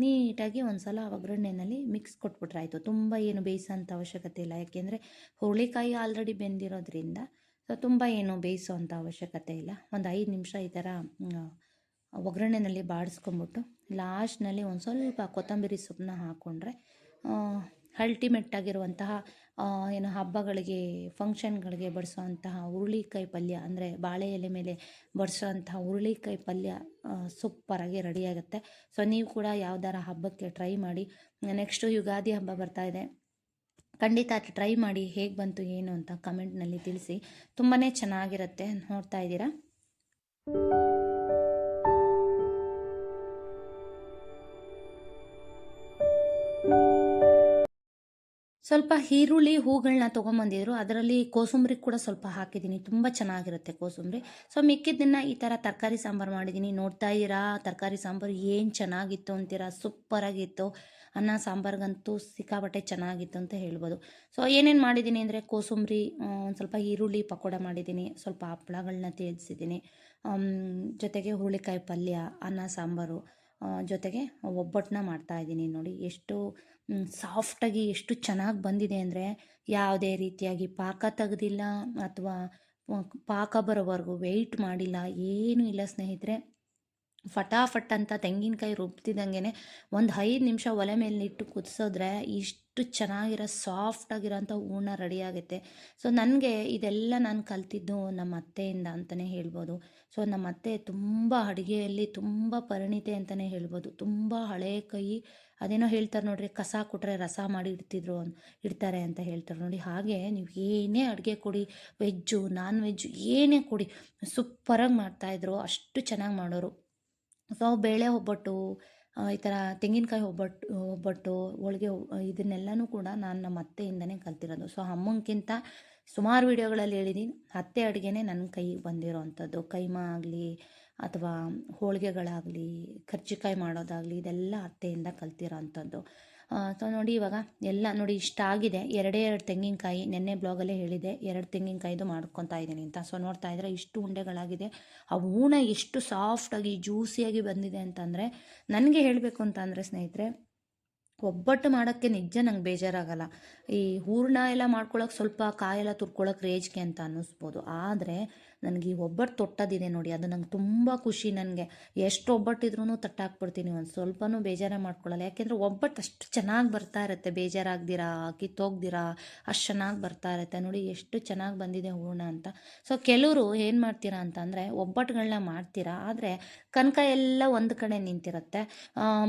ನೀಟಾಗಿ ಒಂದು ಸಲ ಒಗ್ಗರಣೆಯಲ್ಲಿ ಮಿಕ್ಸ್ ಕೊಟ್ಬಿಟ್ರೆ ಆಯಿತು. ತುಂಬ ಏನು ಬೇಯಿಸೋಂಥ ಅವಶ್ಯಕತೆ ಇಲ್ಲ. ಯಾಕೆಂದರೆ ಹುರುಳಿಕಾಯಿ ಆಲ್ರೆಡಿ ಬೆಂದಿರೋದ್ರಿಂದ ಸೊ ತುಂಬ ಏನು ಬೇಯಿಸೋ ಅವಶ್ಯಕತೆ ಇಲ್ಲ. ಒಂದು ಐದು ನಿಮಿಷ ಈ ಥರ ಒಗ್ಗರಣೆನಲ್ಲಿ ಬಾಡಿಸ್ಕೊಂಬಿಟ್ಟು ಲಾಸ್ಟ್ನಲ್ಲಿ ಒಂದು ಸ್ವಲ್ಪ ಕೊತ್ತಂಬರಿ ಸೊಪ್ಪನ್ನ ಹಾಕ್ಕೊಂಡ್ರೆ ಆ, ಏನು ಹಬ್ಬಗಳಿಗೆ ಫಂಕ್ಷನ್ಗಳಿಗೆ ಬಡಿಸೋವಂತಹ ಹುರುಳಿಕಾಯಿ ಪಲ್ಯ ಅಂದರೆ ಬಾಳೆ ಎಲೆ ಮೇಲೆ ಬಡಿಸೋವಂತಹ ಹುರುಳಿಕಾಯಿ ಪಲ್ಯ ಸೂಪರಾಗಿ ರೆಡಿಯಾಗುತ್ತೆ ಸೊ ನೀವು ಕೂಡ ಯಾವ್ದಾರ ಹಬ್ಬಕ್ಕೆ ಟ್ರೈ ಮಾಡಿ. ನೆಕ್ಸ್ಟು ಯುಗಾದಿ ಹಬ್ಬ ಬರ್ತಾ ಇದೆ. ಖಂಡಿತ ಟ್ರೈ ಮಾಡಿ ಹೇಗೆ ಬಂತು ಏನು ಅಂತ ಕಮೆಂಟ್ನಲ್ಲಿ ತಿಳಿಸಿ. ತುಂಬಾ ಚೆನ್ನಾಗಿರುತ್ತೆ ನೋಡ್ತಾ ಇದ್ದೀರಾ? ಸ್ವಲ್ಪ ಈರುಳ್ಳಿ ಹೂಗಳನ್ನ ತೊಗೊಂಬಂದಿದ್ರು. ಅದರಲ್ಲಿ ಕೋಸಂಬರಿ ಕೂಡ ಸ್ವಲ್ಪ ಹಾಕಿದ್ದೀನಿ. ತುಂಬ ಚೆನ್ನಾಗಿರುತ್ತೆ ಕೋಸಂಬರಿ. ಸೊ ಮಿಕ್ಕಿದ್ದನ್ನು ಈ ಥರ ತರಕಾರಿ ಸಾಂಬಾರು ಮಾಡಿದ್ದೀನಿ. ನೋಡ್ತಾ ಇದ್ದೀರಾ? ತರಕಾರಿ ಸಾಂಬಾರು ಏನು ಚೆನ್ನಾಗಿತ್ತು ಅಂತೀರಾ? ಸೂಪರಾಗಿತ್ತು. ಅನ್ನ ಸಾಂಬಾರ್ಗಂತೂ ಸಿಕ್ಕಾಪಟ್ಟೆ ಚೆನ್ನಾಗಿತ್ತು ಅಂತ ಹೇಳ್ಬೋದು. ಸೊ ಏನೇನು ಮಾಡಿದ್ದೀನಿ ಅಂದರೆ ಕೋಸಂಬರಿ ಒಂದು ಸ್ವಲ್ಪ ಈರುಳ್ಳಿ ಪಕೋಡ ಮಾಡಿದ್ದೀನಿ. ಸ್ವಲ್ಪ ಹಪ್ಪಳಗಳನ್ನ ತೇಜಿಸಿದ್ದೀನಿ ಜೊತೆಗೆ ಹುರುಳಿಕಾಯಿ ಪಲ್ಯ, ಅನ್ನ ಸಾಂಬಾರು ಜೊತೆಗೆ ಒಬ್ಬಟ್ಟನ್ನ ಮಾಡ್ತಾ ಇದ್ದೀನಿ ನೋಡಿ. ಎಷ್ಟು ಸಾಫ್ಟಾಗಿ ಎಷ್ಟು ಚೆನ್ನಾಗಿ ಬಂದಿದೆ ಅಂದರೆ ಯಾವುದೇ ರೀತಿಯಾಗಿ ಪಾಕ ತೆಗೆದಿಲ್ಲ ಅಥವಾ ಪಾಕ ಬರೋವರೆಗೂ ವೆಯ್ಟ್ ಮಾಡಿಲ್ಲ, ಏನೂ ಇಲ್ಲ ಸ್ನೇಹಿತರೆ. ಫಟಾಫಟ್ ಅಂತ ತೆಂಗಿನಕಾಯಿ ರುಬ್ತಿದ್ದಂಗೆ ಒಂದು ಐದು ನಿಮಿಷ ಒಲೆ ಮೇಲೆ ಇಟ್ಟು ಕುದಿಸೋದ್ರೆ ಇಷ್ಟು ಚೆನ್ನಾಗಿರೋ, ಸಾಫ್ಟಾಗಿರೋಂಥ ಹೂರ್ಣ ರೆಡಿ ಆಗುತ್ತೆ ಸೊ ನನಗೆ ಇದೆಲ್ಲ ನಾನು ಕಲ್ತಿದ್ದು ನಮ್ಮ ಅತ್ತೆಯಿಂದ ಅಂತಲೇ ಹೇಳ್ಬೋದು. ಸೊ ನಮ್ಮ ಅತ್ತೆ ತುಂಬ ಅಡುಗೆಯಲ್ಲಿ ತುಂಬ ಪರಿಣಿತೆ ಅಂತಲೇ ಹೇಳ್ಬೋದು. ತುಂಬ ಹಳೆ ಕೈ, ಅದೇನೋ ಹೇಳ್ತಾರೆ ನೋಡ್ರಿ, ಕಸ ಕೊಟ್ಟರೆ ರಸ ಮಾಡಿ ಇಡ್ತಿದ್ರು ಇಡ್ತಾರೆ ಅಂತ ಹೇಳ್ತಾರೆ ನೋಡಿ. ಹಾಗೆ ನೀವು ಏನೇ ಅಡುಗೆ ಕೊಡಿ ವೆಜ್ಜು ನಾನ್ ವೆಜ್ಜು ಏನೇ ಕೊಡಿ ಸೂಪರಾಗಿ ಮಾಡ್ತಾಯಿದ್ರು ಅಷ್ಟು ಚೆನ್ನಾಗಿ ಮಾಡೋರು. ಸೊ ಬೇಳೆ ಒಬ್ಬಟ್ಟು ಈ ಥರ ತೆಂಗಿನಕಾಯಿ ಒಬ್ಬಟ್ಟು ಒಬ್ಬಟ್ಟು, ಹೋಳಿಗೆ ಇದನ್ನೆಲ್ಲನೂ ಕೂಡ ನಾನು ನಮ್ಮ ಅತ್ತೆಯಿಂದನೇ ಕಲ್ತಿರೋದು. ಸೊ ಅಮ್ಮಂಗಿಂತ ಸುಮಾರು ವಿಡಿಯೋಗಳಲ್ಲಿ ಹೇಳಿದ್ದೀನಿ ಅತ್ತೆ ಅಡುಗೆನೇ ನನ್ನ ಕೈಗೆ ಬಂದಿರೋ ಅಂಥದ್ದು. ಕೈಮಾ ಆಗಲಿ ಅಥವಾ ಹೋಳಿಗೆಗಳಾಗಲಿ, ಕರ್ಜಿಕಾಯಿ ಮಾಡೋದಾಗಲಿ, ಇದೆಲ್ಲ ಅತ್ತೆಯಿಂದ ಕಲ್ತಿರೋ ಅಂಥದ್ದು. ಸೊ ನೋಡಿ ಇವಾಗ ಎಲ್ಲ ನೋಡಿ ಇಷ್ಟ ಆಗಿದೆ. ಎರಡೇ ಎರಡು ತೆಂಗಿನಕಾಯಿ ನೆನ್ನೆ ಬ್ಲಾಗಲ್ಲೇ ಹೇಳಿದೆ. ಎರಡು ತೆಂಗಿನಕಾಯಿದು ಮಾಡ್ಕೊತಾ ಇದ್ದೀನಿ ಅಂತ. ಸೊ ನೋಡ್ತಾ ಇದ್ರೆ ಇಷ್ಟು ಉಂಡೆಗಳಾಗಿದೆ. ಆ ಹೂಣ ಎಷ್ಟು ಸಾಫ್ಟಾಗಿ ಜ್ಯೂಸಿಯಾಗಿ ಬಂದಿದೆ ಅಂತಂದರೆ ನನಗೆ ಹೇಳಬೇಕು ಅಂತಂದರೆ ಸ್ನೇಹಿತರೆ, ಒಬ್ಬಟ್ಟು ಮಾಡೋಕ್ಕೆ ನಿಜ ನಂಗೆ ಬೇಜಾರಾಗಲ್ಲ. ಈ ಹೂರ್ಣ ಎಲ್ಲ ಮಾಡ್ಕೊಳ್ಳೋಕೆ ಸ್ವಲ್ಪ ಕಾಯೆಲ್ಲ ತುರ್ಕೊಳ್ಳೋಕೆ ರೇಜಿಗೆ ಅಂತ ಅನ್ನಿಸ್ಬೋದು. ಆದರೆ ನನಗೆ ಈ ಒಬ್ಬಟ್ಟು ತೊಟ್ಟದಿದೆ ನೋಡಿ, ಅದು ನಂಗೆ ತುಂಬ ಖುಷಿ ನನಗೆ. ಎಷ್ಟು ಒಬ್ಬಟ್ಟಿದ್ರೂ ತಟ್ಟಾಕ್ಬಿಡ್ತೀನಿ ಒಂದು ಸ್ವಲ್ಪನೂ ಬೇಜಾರೇ ಮಾಡ್ಕೊಳ್ಳಲ್ಲ ಯಾಕೆಂದರೆ ಒಬ್ಬಟ್ಟು ಅಷ್ಟು ಚೆನ್ನಾಗಿ ಬರ್ತಾ ಇರುತ್ತೆ. ಬೇಜಾರಾಗ್ದಿರಾ, ಕಿತ್ತೋಗ್ದಿರಾ, ಅಷ್ಟು ಚೆನ್ನಾಗಿ ಬರ್ತಾ ಇರುತ್ತೆ. ನೋಡಿ, ಎಷ್ಟು ಚೆನ್ನಾಗಿ ಬಂದಿದೆ ಹೂರ್ಣ ಅಂತ. ಸೊ ಕೆಲವರು ಏನು ಮಾಡ್ತೀರಾ ಅಂತಂದರೆ ಒಬ್ಬಟ್ಟುಗಳನ್ನ ಮಾಡ್ತೀರಾ, ಆದರೆ ಕನಕ ಎಲ್ಲ ಒಂದು ಕಡೆ ನಿಂತಿರುತ್ತೆ.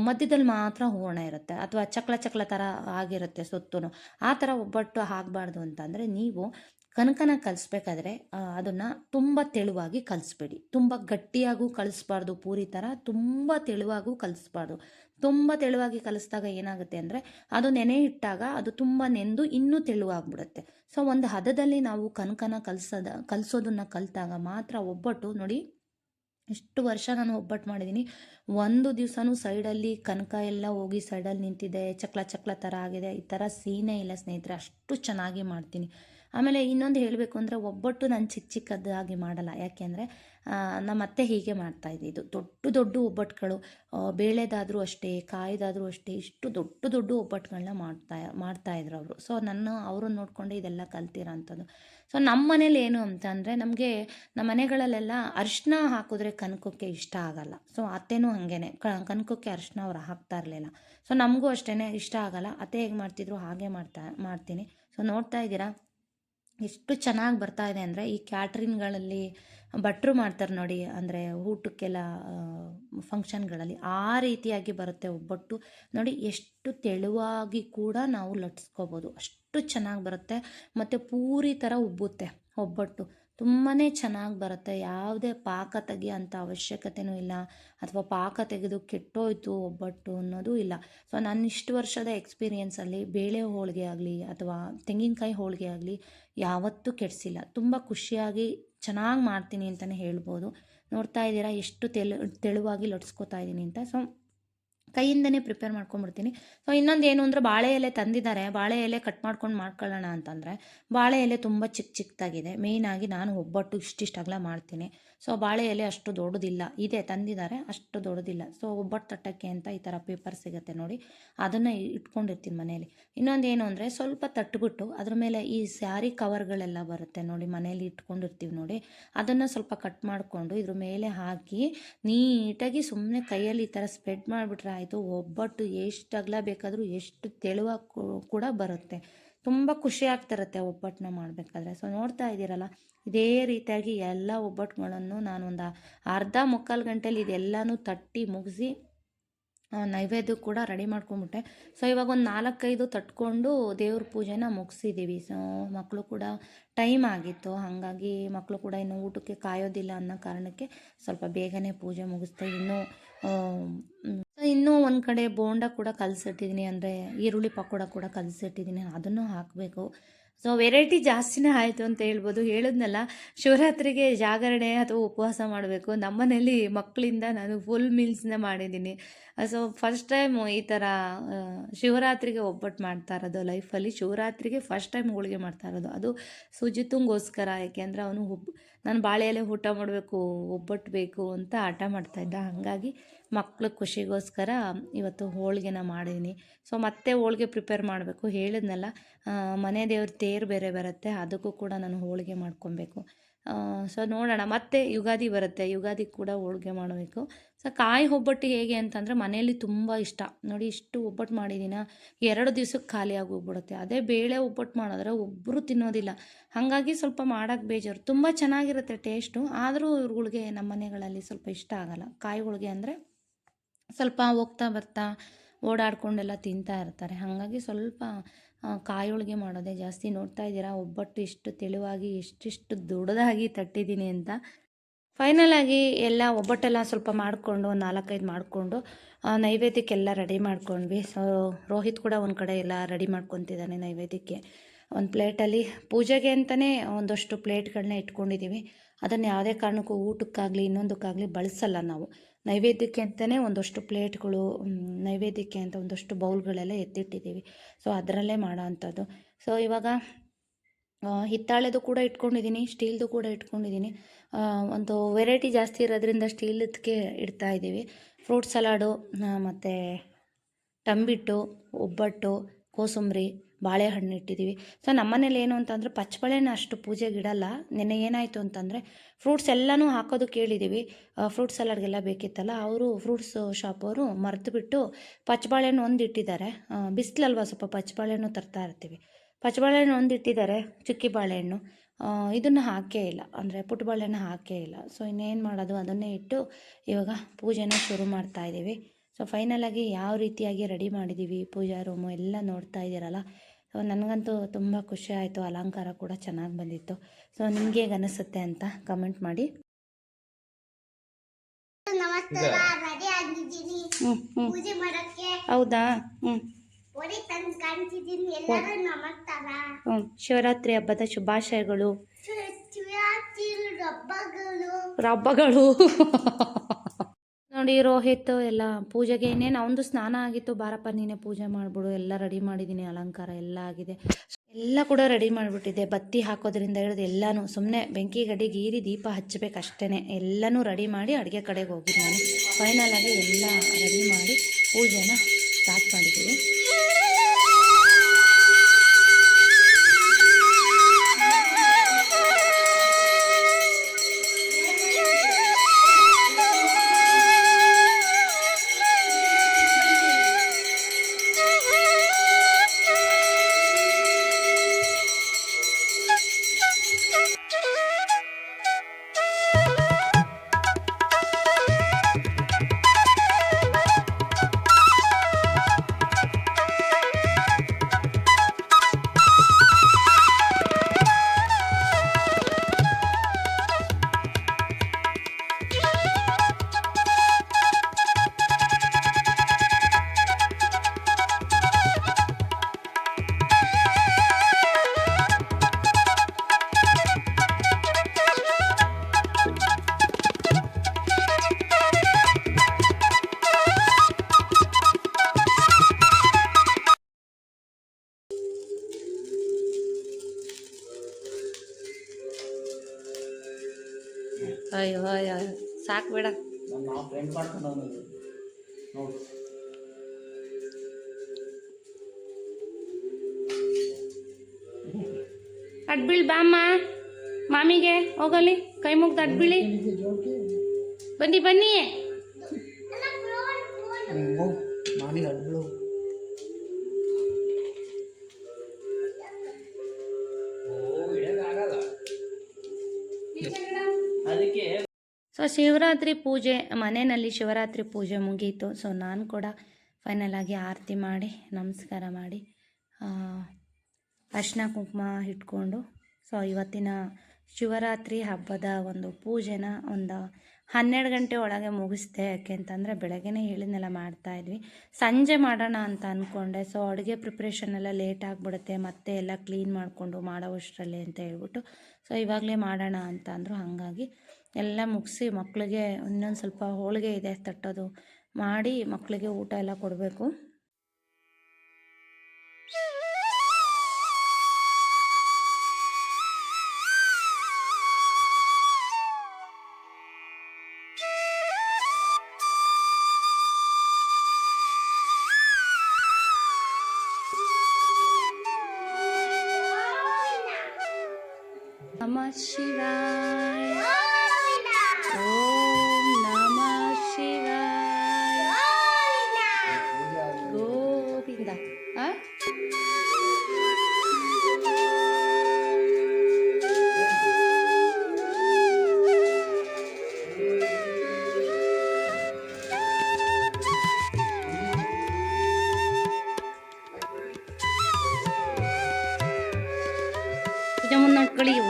ಮಧ್ಯದಲ್ಲಿ ಮಾತ್ರ ಹೂರ್ಣ ಇರುತ್ತೆ. ಅಥವಾ ಚಕ್ಲ ಚಕ್ಲ ಥರ ಆಗಿರುತ್ತೆ ಸುತ್ತೂ ಆ ಥರ ಒಬ್ಬಟ್ಟು ಆಗಬಾರ್ದು ಅಂತಂದರೆ ನೀವು ಕನಕನ ಕಲಿಸ್ಬೇಕಾದ್ರೆ ಅದನ್ನು ತುಂಬ ತೆಳುವಾಗಿ ಕಲಿಸ್ಬೇಡಿ. ತುಂಬ ಗಟ್ಟಿಯಾಗೂ ಕಲಿಸ್ಬಾರ್ದು, ಪೂರಿ ಥರ ತುಂಬ ತೆಳುವಾಗೂ ಕಲಿಸ್ಬಾರ್ದು. ತುಂಬ ತೆಳುವಾಗಿ ಕಲಿಸಿದಾಗ ಏನಾಗುತ್ತೆ ಅಂದರೆ, ಅದು ನೆನೆ ಇಟ್ಟಾಗ ಅದು ತುಂಬ ನೆಂದು ಇನ್ನೂ ತೆಳುವಾಗ್ಬಿಡುತ್ತೆ. ಸೊ ಒಂದು ಹದದಲ್ಲಿ ನಾವು ಕನಕನ ಕಲಿಸೋದ, ಕಲಿಸೋದನ್ನು ಕಲಿತಾಗ ಮಾತ್ರ ಒಬ್ಬಟ್ಟು, ನೋಡಿ, ಇಷ್ಟು ವರ್ಷ ನಾನು ಒಬ್ಬಟ್ಟು ಮಾಡಿದ್ದೀನಿ ಒಂದು ದಿವಸನೂ ಸೈಡಲ್ಲಿ ಕನಕ ಎಲ್ಲ ಹೋಗಿ ಸೈಡಲ್ಲಿ ನಿಂತಿದೆ, ಚಕ್ಲ ಚಕ್ಲ ಥರ ಆಗಿದೆ. ಈ ಥರ ಸೀನೇ ಇಲ್ಲ ಸ್ನೇಹಿತರೆ, ಅಷ್ಟು ಚೆನ್ನಾಗಿ ಮಾಡ್ತೀನಿ. ಆಮೇಲೆ ಇನ್ನೊಂದು ಹೇಳಬೇಕು ಅಂದರೆ ಒಬ್ಬಟ್ಟು ನಾನು ಚಿಕ್ಕ ಚಿಕ್ಕದಾಗಿ ಮಾಡಲ್ಲ. ಯಾಕೆಂದರೆ ನಮ್ಮ ಅತ್ತೆ ಹೀಗೆ ಮಾಡ್ತಾ ಇದು ದೊಡ್ಡ ದೊಡ್ಡ ಒಬ್ಬಟ್ಟುಗಳು ಬೇಳೆದಾದರೂ ಅಷ್ಟೇ, ಕಾಯ್ದಾದರೂ ಅಷ್ಟೇ, ಇಷ್ಟು ದೊಡ್ಡ ದೊಡ್ಡ ಒಬ್ಬಟ್ಟುಗಳನ್ನ ಮಾಡ್ತಾ ಮಾಡ್ತಾಯಿದ್ರು ಅವರು. ಸೊ ನನ್ನ, ಅವ್ರನ್ನ ನೋಡಿಕೊಂಡು ಇದೆಲ್ಲ ಕಲ್ತಿರೋಂಥದ್ದು ಸೊ ನಮ್ಮ ಮನೇಲಿ ಏನು ಅಂತ ಅಂದರೆ, ನಮಗೆ ನಮ್ಮ ಮನೆಗಳಲ್ಲೆಲ್ಲ ಅರಿಶಿನ ಹಾಕಿದ್ರೆ ಕನಕಕ್ಕೆ ಇಷ್ಟ ಆಗಲ್ಲ. ಸೊ ಅತ್ತೆನೂ ಹಾಗೇನೆ. ಕನಕಕ್ಕೆ ಅರಿಶಿನ ಅವ್ರು ಹಾಕ್ತಾ ಇರಲಿಲ್ಲ. ಸೊ ನಮಗೂ ಅಷ್ಟೇ ಇಷ್ಟ ಆಗಲ್ಲ. ಅತ್ತೆ ಹೇಗೆ ಮಾಡ್ತಿದ್ರು ಹಾಗೆ ಮಾಡ್ತಾ, ಮಾಡ್ತೀನಿ. ಸೊ ನೋಡ್ತಾ ಇದ್ದೀರಾ? ಎಷ್ಟು ಚೆನ್ನಾಗಿ ಬರ್ತಾ ಇದೆ ಅಂದರೆ ಈ ಕ್ಯಾಟ್ರಿನ್ಗಳಲ್ಲಿ ಭಟ್ರು ಮಾಡ್ತಾರೆ ನೋಡಿ, ಅಂದರೆ ಊಟಕ್ಕೆಲ್ಲ ಫಂಕ್ಷನ್ಗಳಲ್ಲಿ ಆ ರೀತಿಯಾಗಿ ಬರುತ್ತೆ ಒಬ್ಬಟ್ಟು. ನೋಡಿ, ಎಷ್ಟು ತೆಳುವಾಗಿ ಕೂಡ ನಾವು ಲಟ್ಸ್ಕೋಬೋದು. ಅಷ್ಟು ಚೆನ್ನಾಗಿ ಬರುತ್ತೆ. ಮತ್ತು ಪೂರಿ ಥರ ಉಬ್ಬುತ್ತೆ ಒಬ್ಬಟ್ಟು. ತುಂಬಾ ಚೆನ್ನಾಗಿ ಬರುತ್ತೆ. ಯಾವುದೇ ಪಾಕ ತೆಗಿಯೋಂಥ ಅವಶ್ಯಕತೆಯೂ ಇಲ್ಲ. ಅಥವಾ ಪಾಕ ತೆಗೆದು ಕೆಟ್ಟೋಯ್ತು ಒಬ್ಬಟ್ಟು ಅನ್ನೋದು ಇಲ್ಲ. ಸೊ ನನ್ನ ಇಷ್ಟು ವರ್ಷದ ಎಕ್ಸ್ಪೀರಿಯೆನ್ಸಲ್ಲಿ ಬೇಳೆ ಹೋಳಿಗೆ ಆಗಲಿ ಅಥವಾ ತೆಂಗಿನಕಾಯಿ ಹೋಳಿಗೆ ಆಗಲಿ ಯಾವತ್ತೂ ಕೆಡಿಸಿಲ್ಲ. ತುಂಬ ಖುಷಿಯಾಗಿ ಚೆನ್ನಾಗಿ ಮಾಡ್ತೀನಿ ಅಂತಲೇ ಹೇಳ್ಬೋದು. ನೋಡ್ತಾ ಇದ್ದೀರಾ? ಎಷ್ಟು ತೆಳು ತೆಳುವಾಗಿ ಲಟ್ಸ್ಕೊತಾ ಇದ್ದೀನಿ ಅಂತ. ಸೊ ಕೈಯಿಂದನೇ ಪ್ರಿಪೇರ್ ಮಾಡ್ಕೊಂಡ್ಬಿಡ್ತೀನಿ. ಸೊ ಇನ್ನೊಂದು ಏನು ಅಂದರೆ ಬಾಳೆ ಎಲೆ ತಂದಿದ್ದಾರೆ. ಬಾಳೆ ಎಲೆ ಕಟ್ ಮಾಡ್ಕೊಂಡು ಮಾಡ್ಕೊಳ್ಳೋಣ ಅಂತಂದರೆ ಬಾಳೆ ಎಲೆ ತುಂಬ ಚಿಕ್ಕ ಚಿಕ್ಕದಾಗಿದೆ ಮೇಯ್ನಾಗಿ ನಾನು ಒಬ್ಬಟ್ಟು ಇಷ್ಟಿಷ್ಟು ಮಾಡ್ತೀನಿ. ಸೊ ಬಾಳೆ ಎಲೆ ಅಷ್ಟು ದೊಡ್ಡದಿಲ್ಲ. ಇದೆ ತಂದಿದ್ದಾರೆ, ಅಷ್ಟು ದೊಡ್ಡದಿಲ್ಲ. ಸೊ ಒಬ್ಬಟ್ಟು ತಟ್ಟಕ್ಕೆ ಅಂತ ಈ ಥರ ಪೇಪರ್ ಸಿಗುತ್ತೆ ನೋಡಿ. ಅದನ್ನು ಇಟ್ಕೊಂಡಿರ್ತೀನಿ ಮನೆಯಲ್ಲಿ. ಇನ್ನೊಂದು ಏನು ಅಂದರೆ ಸ್ವಲ್ಪ ತಟ್ಬಿಟ್ಟು ಅದ್ರ ಮೇಲೆ ಈ ಸ್ಯಾರಿ ಕವರ್ಗಳೆಲ್ಲ ಬರುತ್ತೆ ನೋಡಿ ಮನೇಲಿ ಇಟ್ಕೊಂಡಿರ್ತೀವಿ ನೋಡಿ. ಅದನ್ನು ಸ್ವಲ್ಪ ಕಟ್ ಮಾಡಿಕೊಂಡು ಇದ್ರ ಮೇಲೆ ಹಾಕಿ ನೀಟಾಗಿ ಸುಮ್ಮನೆ ಕೈಯಲ್ಲಿ ಈ ಥರ ಸ್ಪ್ರೆಡ್ ಮಾಡಿಬಿಟ್ರೆ ಆಯಿತು. ಒಬ್ಬಟ್ಟು ಎಷ್ಟು ಅಗಲ ಬೇಕಾದರೂ ಎಷ್ಟು ತೆಳುವಾಗಿ ಕೂಡ ಬರುತ್ತೆ. ತುಂಬ ಖುಷಿ ಆಗ್ತಿರುತ್ತೆ ಒಬ್ಬಟ್ಟನ್ನ ಮಾಡಬೇಕಾದ್ರೆ. ಸೊ ನೋಡ್ತಾ ಇದ್ದೀರಲ್ಲ, ಇದೇ ರೀತಿಯಾಗಿ ಎಲ್ಲ ಒಬ್ಬಟ್ಟುಗಳನ್ನು ನಾನೊಂದು ಅರ್ಧ ಮುಕ್ಕಾಲು ಗಂಟೇಲಿ ಇದೆಲ್ಲನೂ ತಟ್ಟಿ ಮುಗಿಸಿ ನೈವೇದ್ಯ ಕೂಡ ರೆಡಿ ಮಾಡ್ಕೊಂಬಿಟ್ಟೆ. ಸೊ ಇವಾಗ ಒಂದು ನಾಲ್ಕೈದು ತಟ್ಕೊಂಡು ದೇವ್ರ ಪೂಜೆನ ಮುಗಿಸಿದ್ದೀವಿ ಸೊ ಮಕ್ಕಳು ಕೂಡ ಟೈಮ್ ಆಗಿತ್ತು. ಹಾಗಾಗಿ ಮಕ್ಕಳು ಕೂಡ ಇನ್ನು ಊಟಕ್ಕೆ ಕಾಯೋದಿಲ್ಲ ಅನ್ನೋ ಕಾರಣಕ್ಕೆ ಸ್ವಲ್ಪ ಬೇಗನೆ ಪೂಜೆ ಮುಗಿಸ್ತಾ ಇನ್ನೂ ಮ್, ಇನ್ನೂ ಒಂದು ಕಡೆ ಬೋಂಡ ಕೂಡ ಕಲಸಿಟ್ಟಿದ್ದೀನಿ ಅಂದರೆ ಈರುಳ್ಳಿ ಪಕೋಡ ಕೂಡ ಕಲಸಿಟ್ಟಿದ್ದೀನಿ ಅದನ್ನು ಹಾಕಬೇಕು. ಸೊ ವೆರೈಟಿ ಜಾಸ್ತಿನೇ ಆಯಿತು ಅಂತ ಹೇಳ್ಬೋದು. ಹೇಳಿದ್ನಲ್ಲ ಶಿವರಾತ್ರಿಗೆ ಜಾಗರಣೆ ಅಥವಾ ಉಪವಾಸ ಮಾಡಬೇಕು. ನಮ್ಮನೇಲಿ ಮಕ್ಕಳಿಂದ ನಾನು ಫುಲ್ ಮೀಲ್ಸ್ನ ಮಾಡಿದ್ದೀನಿ ಸೊ ಫಸ್ಟ್ ಟೈಮ್ ಈ ಥರ ಶಿವರಾತ್ರಿಗೆ ಒಬ್ಬಟ್ಟು ಮಾಡ್ತಾ ಇರೋದು ಲೈಫಲ್ಲಿ ಶಿವರಾತ್ರಿಗೆ ಫಸ್ಟ್ ಟೈಮ್ ಹೋಳಿಗೆ ಮಾಡ್ತಾ ಇರೋದು. ಅದು ಸುಜಿತುಂಗೋಸ್ಕರ ಯಾಕೆಂದರೆ ಅವನು ಒಬ್ಬ ನಾನು ಬಾಳೆಯಲ್ಲೇ ಊಟ ಮಾಡಬೇಕು ಒಬ್ಬಟ್ಟು ಬೇಕು ಅಂತ ಆಟ ಮಾಡ್ತಾಯಿದ್ದ ಹಾಗಾಗಿ ಮಕ್ಳ ಖುಷಿಗೋಸ್ಕರ ಇವತ್ತು ಹೋಳಿಗೆನ ಮಾಡಿದ್ದೀನಿ ಸೊ, ಮತ್ತೆ ಹೋಳಿಗೆ ಪ್ರಿಪೇರ್ ಮಾಡಬೇಕು. ಹೇಳಿದ್ನಲ್ಲ ಮನೆ ದೇವ್ರ ತೇರು ಬೇರೆ ಬರುತ್ತೆ, ಅದಕ್ಕೂ ಕೂಡ ನಾನು ಹೋಳಿಗೆ ಮಾಡ್ಕೊಬೇಕು. ಸೊ, ನೋಡೋಣ. ಮತ್ತೆ ಯುಗಾದಿ ಬರುತ್ತೆ. ಯುಗಾದಿ ಕೂಡ ಹೋಳಿಗೆ ಮಾಡಬೇಕು. ಸೊ, ಕಾಯಿ ಒಬ್ಬಟ್ಟು ಹೇಗೆ ಅಂತಂದರೆ ಮನೆಯಲ್ಲಿ ತುಂಬ ಇಷ್ಟ. ನೋಡಿ, ಇಷ್ಟು ಒಬ್ಬಟ್ಟು ಮಾಡಿದ್ದೀನ ಎರಡು ದಿವ್ಸಕ್ಕೆ ಖಾಲಿ ಆಗೋಗ್ಬಿಡುತ್ತೆ. ಅದೇ ಬೇಳೆ ಒಬ್ಬಟ್ಟು ಮಾಡಿದ್ರೆ ಒಬ್ಬರು ತಿನ್ನೋದಿಲ್ಲ. ಹಾಗಾಗಿ ಸ್ವಲ್ಪ ಮಾಡೋಕ್ಕೆ ಬೇಜಾರು. ತುಂಬ ಚೆನ್ನಾಗಿರುತ್ತೆ ಟೇಸ್ಟು. ಆದರೂ ಇವ್ರುಗಳಿಗೆ ನಮ್ಮ ಮನೆಗಳಲ್ಲಿ ಸ್ವಲ್ಪ ಇಷ್ಟ ಆಗಲ್ಲ. ಕಾಯಿ ಹೋಳಿಗೆ ಅಂದರೆ ಸ್ವಲ್ಪ ಹೋಗ್ತಾ ಬರ್ತಾ ಓಡಾಡ್ಕೊಂಡೆಲ್ಲ ತಿಂತಾ ಇರ್ತಾರೆ. ಹಾಗಾಗಿ ಸ್ವಲ್ಪ ಕಾಯಿ ಹೋಳಿಗೆ ಮಾಡೋದೇ ಜಾಸ್ತಿ. ನೋಡ್ತಾ ಇದ್ದೀರಾ? ಒಬ್ಬಟ್ಟು ಇಷ್ಟು ತೆಳುವಾಗಿ ಎಷ್ಟಿಷ್ಟು ದೊಡ್ಡದಾಗಿ ತಟ್ಟಿದ್ದೀನಿ ಅಂತ. ಫೈನಲ್ ಆಗಿ ಎಲ್ಲ ಒಬ್ಬಟ್ಟೆಲ್ಲ ಸ್ವಲ್ಪ ಮಾಡಿಕೊಂಡು, ಒಂದು ನಾಲ್ಕೈದು ಮಾಡಿಕೊಂಡು ನೈವೇದ್ಯಕ್ಕೆಲ್ಲ ರೆಡಿ ಮಾಡ್ಕೊಂಡ್ವಿ. ಸೊ ರೋಹಿತ್ ಕೂಡ ಒಂದು ಕಡೆ ಎಲ್ಲ ರೆಡಿ ಮಾಡ್ಕೊತಿದ್ದಾನೆ ನೈವೇದ್ಯಕ್ಕೆ. ಒಂದು ಪ್ಲೇಟಲ್ಲಿ ಪೂಜೆಗೆ ಅಂತಲೇ ಒಂದಷ್ಟು ಪ್ಲೇಟ್ಗಳನ್ನ ಇಟ್ಕೊಂಡಿದ್ದೀವಿ. ಅದನ್ನು ಯಾವುದೇ ಕಾರಣಕ್ಕೂ ಊಟಕ್ಕಾಗಲಿ, ಇನ್ನೊಂದಕ್ಕಾಗಲಿ ಬಳಸಲ್ಲ ನಾವು. ನೈವೇದ್ಯಕ್ಕೆ ಅಂತಲೇ ಒಂದಷ್ಟು ಪ್ಲೇಟ್ಗಳು ನೈವೇದ್ಯಕ್ಕೆ ಅಂತ ಒಂದಷ್ಟು ಬೌಲ್ಗಳೆಲ್ಲ ಎತ್ತಿಟ್ಟಿದ್ದೀವಿ. ಸೊ, ಅದರಲ್ಲೇ ಮಾಡೋ ಅಂಥದ್ದು. ಸೊ, ಇವಾಗ ಹಿತ್ತಾಳೆದು ಕೂಡ ಇಟ್ಕೊಂಡಿದ್ದೀನಿ, ಸ್ಟೀಲ್ದು ಕೂಡ ಇಟ್ಕೊಂಡಿದ್ದೀನಿ. ಒಂದು ವೆರೈಟಿ ಜಾಸ್ತಿ ಇರೋದ್ರಿಂದ ಸ್ಟೀಲದಕ್ಕೆ ಇಡ್ತಾ ಇದ್ದೀವಿ. ಫ್ರೂಟ್ ಸಲಾಡು ಮತ್ತು ತಂಬಿಟ್ಟು, ಒಬ್ಬಟ್ಟು, ಕೋಸಂಬರಿ ಬಾಳೆಹಣ್ಣು ಇಟ್ಟಿದ್ದೀವಿ. ಸೊ ನಮ್ಮನೇಲಿ ಏನು ಅಂತಂದರೆ ಪಚ್ಚಬಳೆನ ಅಷ್ಟು ಪೂಜೆಗೆ ಇಡಲ್ಲ. ನೆನ್ನೆ ಏನಾಯಿತು ಅಂತಂದರೆ ಫ್ರೂಟ್ಸ್ ಎಲ್ಲನೂ ಹಾಕೋದು ಕೇಳಿದ್ದೀವಿ. ಫ್ರೂಟ್ ಸಲಾಡ್ಗೆಲ್ಲ ಬೇಕಿತ್ತಲ್ಲ, ಅವರು ಫ್ರೂಟ್ಸ್ ಶಾಪವರು ಮರೆತು ಬಿಟ್ಟು ಪಚ್ಚಬಾಳೆಹಣ್ಣು ಒಂದು ಇಟ್ಟಿದ್ದಾರೆ. ಬಿಸಿಲಲ್ವ ಸ್ವಲ್ಪ ಪಚ್ಚಬಾಳೆಹಣ್ಣು ತರ್ತಾ ಇರ್ತೀವಿ. ಪಚ್ಚಬಾಳೆಹಣ್ಣು ಒಂದು ಇಟ್ಟಿದ್ದಾರೆ, ಚುಕ್ಕಿ ಬಾಳೆಹಣ್ಣು. ಇದನ್ನು ಹಾಕೇ ಇಲ್ಲ. ಅಂದರೆ ಪುಟ್ಬಾಳೆಹಣ್ಣು ಹಾಕೇ ಇಲ್ಲ. ಸೊ ಇನ್ನೇನು ಮಾಡೋದು? ಅದನ್ನೇ ಇಟ್ಟು ಇವಾಗ ಪೂಜೆನ ಶುರು ಮಾಡ್ತಾ ಇದ್ದೀವಿ. ಸೊ ಫೈನಲಾಗಿ ಯಾವ ರೀತಿಯಾಗಿ ರೆಡಿ ಮಾಡಿದ್ದೀವಿ ಪೂಜಾ ರೂಮು ಎಲ್ಲ ನೋಡ್ತಾ ಇದ್ದೀರಲ್ಲ ಸೊ ನನಗಂತೂ ತುಂಬ ಖುಷಿ ಆಯಿತು ಅಲಂಕಾರ ಕೂಡ ಚೆನ್ನಾಗಿ ಬಂದಿತ್ತು. ಸೊ ನಿಮ್ಗೆ ಹೇಗೆ ಅನಿಸುತ್ತೆ ಅಂತ ಕಮೆಂಟ್ ಮಾಡಿ. ಹೌದಾ? ಹ್ಞೂ ಒಡಿ ತಂದು ಕಾಣ್ತಿದ್ದೀನಿ. ಎಲ್ಲರೂ ನಮಸ್ಕಾರ. ಹ್ಞೂ ಶಿವರಾತ್ರಿ ಹಬ್ಬದ ಶುಭಾಶಯಗಳು. ಹಬ್ಬಗಳು. [LAUGHS] ನೋಡಿ ರೋಹಿತ್ ಎಲ್ಲ ಪೂಜೆಗೆ ಇನ್ನೇನು ಅವನದು ಸ್ನಾನ ಆಗಿತ್ತು. ಬಾರಪ್ಪ, ನೀನೇ ಪೂಜೆ ಮಾಡಿಬಿಡು. ಎಲ್ಲ ರೆಡಿ ಮಾಡಿದ್ದೀನಿ ಅಲಂಕಾರ ಎಲ್ಲ ಆಗಿದೆ. ಎಲ್ಲ ಕೂಡ ರೆಡಿ ಮಾಡಿಬಿಟ್ಟಿದೆ. ಬತ್ತಿ ಹಾಕೋದ್ರಿಂದ ಹಿಡಿದು ಎಲ್ಲನೂ ಸುಮ್ಮನೆ ಬೆಂಕಿ ಗಡಿಗೆ ಗೀರಿ ದೀಪ ಹಚ್ಚಬೇಕು ಅಷ್ಟೇ ಎಲ್ಲನೂ ರೆಡಿ ಮಾಡಿ ಅಡುಗೆ ಕಡೆಗೆ ಹೋಗಿದ್ದು ನಾನು. ಫೈನಲ್ ಆಗಿ ಎಲ್ಲ ರೆಡಿ ಮಾಡಿ ಪೂಜೆನ ಸ್ಟಾರ್ಟ್ ಮಾಡಿದ್ದೀವಿ ಅಡ್ಬೀಳ್ ಬಾಮ್ಮ ಮಾಮಿಗೆ ಹೋಗಲಿ ಕೈ ಮುಗ್ದು ಅಡ್ಬಿಳಿ. ಬನ್ನಿ ಬನ್ನಿ. ಸೊ ಶಿವರಾತ್ರಿ ಪೂಜೆ ಮನೆಯಲ್ಲಿ ಶಿವರಾತ್ರಿ ಪೂಜೆ ಮುಗೀತು. ಸೊ ನಾನು ಕೂಡ ಫೈನಲ್ ಆಗಿ ಆರತಿ ಮಾಡಿ ನಮಸ್ಕಾರ ಮಾಡಿ ಅರ್ಶಿನ ಕುಂಕುಮ ಇಟ್ಕೊಂಡು. ಸೊ ಇವತ್ತಿನ ಶಿವರಾತ್ರಿ ಹಬ್ಬದ ಒಂದು ಪೂಜೆನ ಒಂದು ಹನ್ನೆರಡು ಗಂಟೆ ಒಳಗೆ ಮುಗಿಸ್ದೆ. ಯಾಕೆ ಅಂತಂದರೆ ಬೆಳಗ್ಗೆನೇ ಹೇಳಿದ್ನೆಲ್ಲ ಮಾಡ್ತಾಯಿದ್ವಿ ಸಂಜೆ ಮಾಡೋಣ ಅಂತ ಅಂದ್ಕೊಂಡೆ ಸೊ ಅಡುಗೆ ಪ್ರಿಪ್ರೇಷನ್ ಎಲ್ಲ ಲೇಟ್ ಆಗಿಬಿಡುತ್ತೆ. ಮತ್ತೆ ಎಲ್ಲ ಕ್ಲೀನ್ ಮಾಡಿಕೊಂಡು ಮಾಡೋವಷ್ಟರಲ್ಲಿ ಅಂತ ಹೇಳ್ಬಿಟ್ಟು. ಸೊ ಇವಾಗಲೇ ಮಾಡೋಣ ಅಂತ ಅಂದರು. ಹಾಗಾಗಿ ಎಲ್ಲ ಮುಗಿಸಿ ಮಕ್ಕಳಿಗೆ ಇನ್ನೊಂದು ಸ್ವಲ್ಪ ಹೋಳಿಗೆ ಇದೆ ತಟ್ಟೋದು ಮಾಡಿ ಮಕ್ಕಳಿಗೆ ಊಟ ಎಲ್ಲ ಕೊಡಬೇಕು.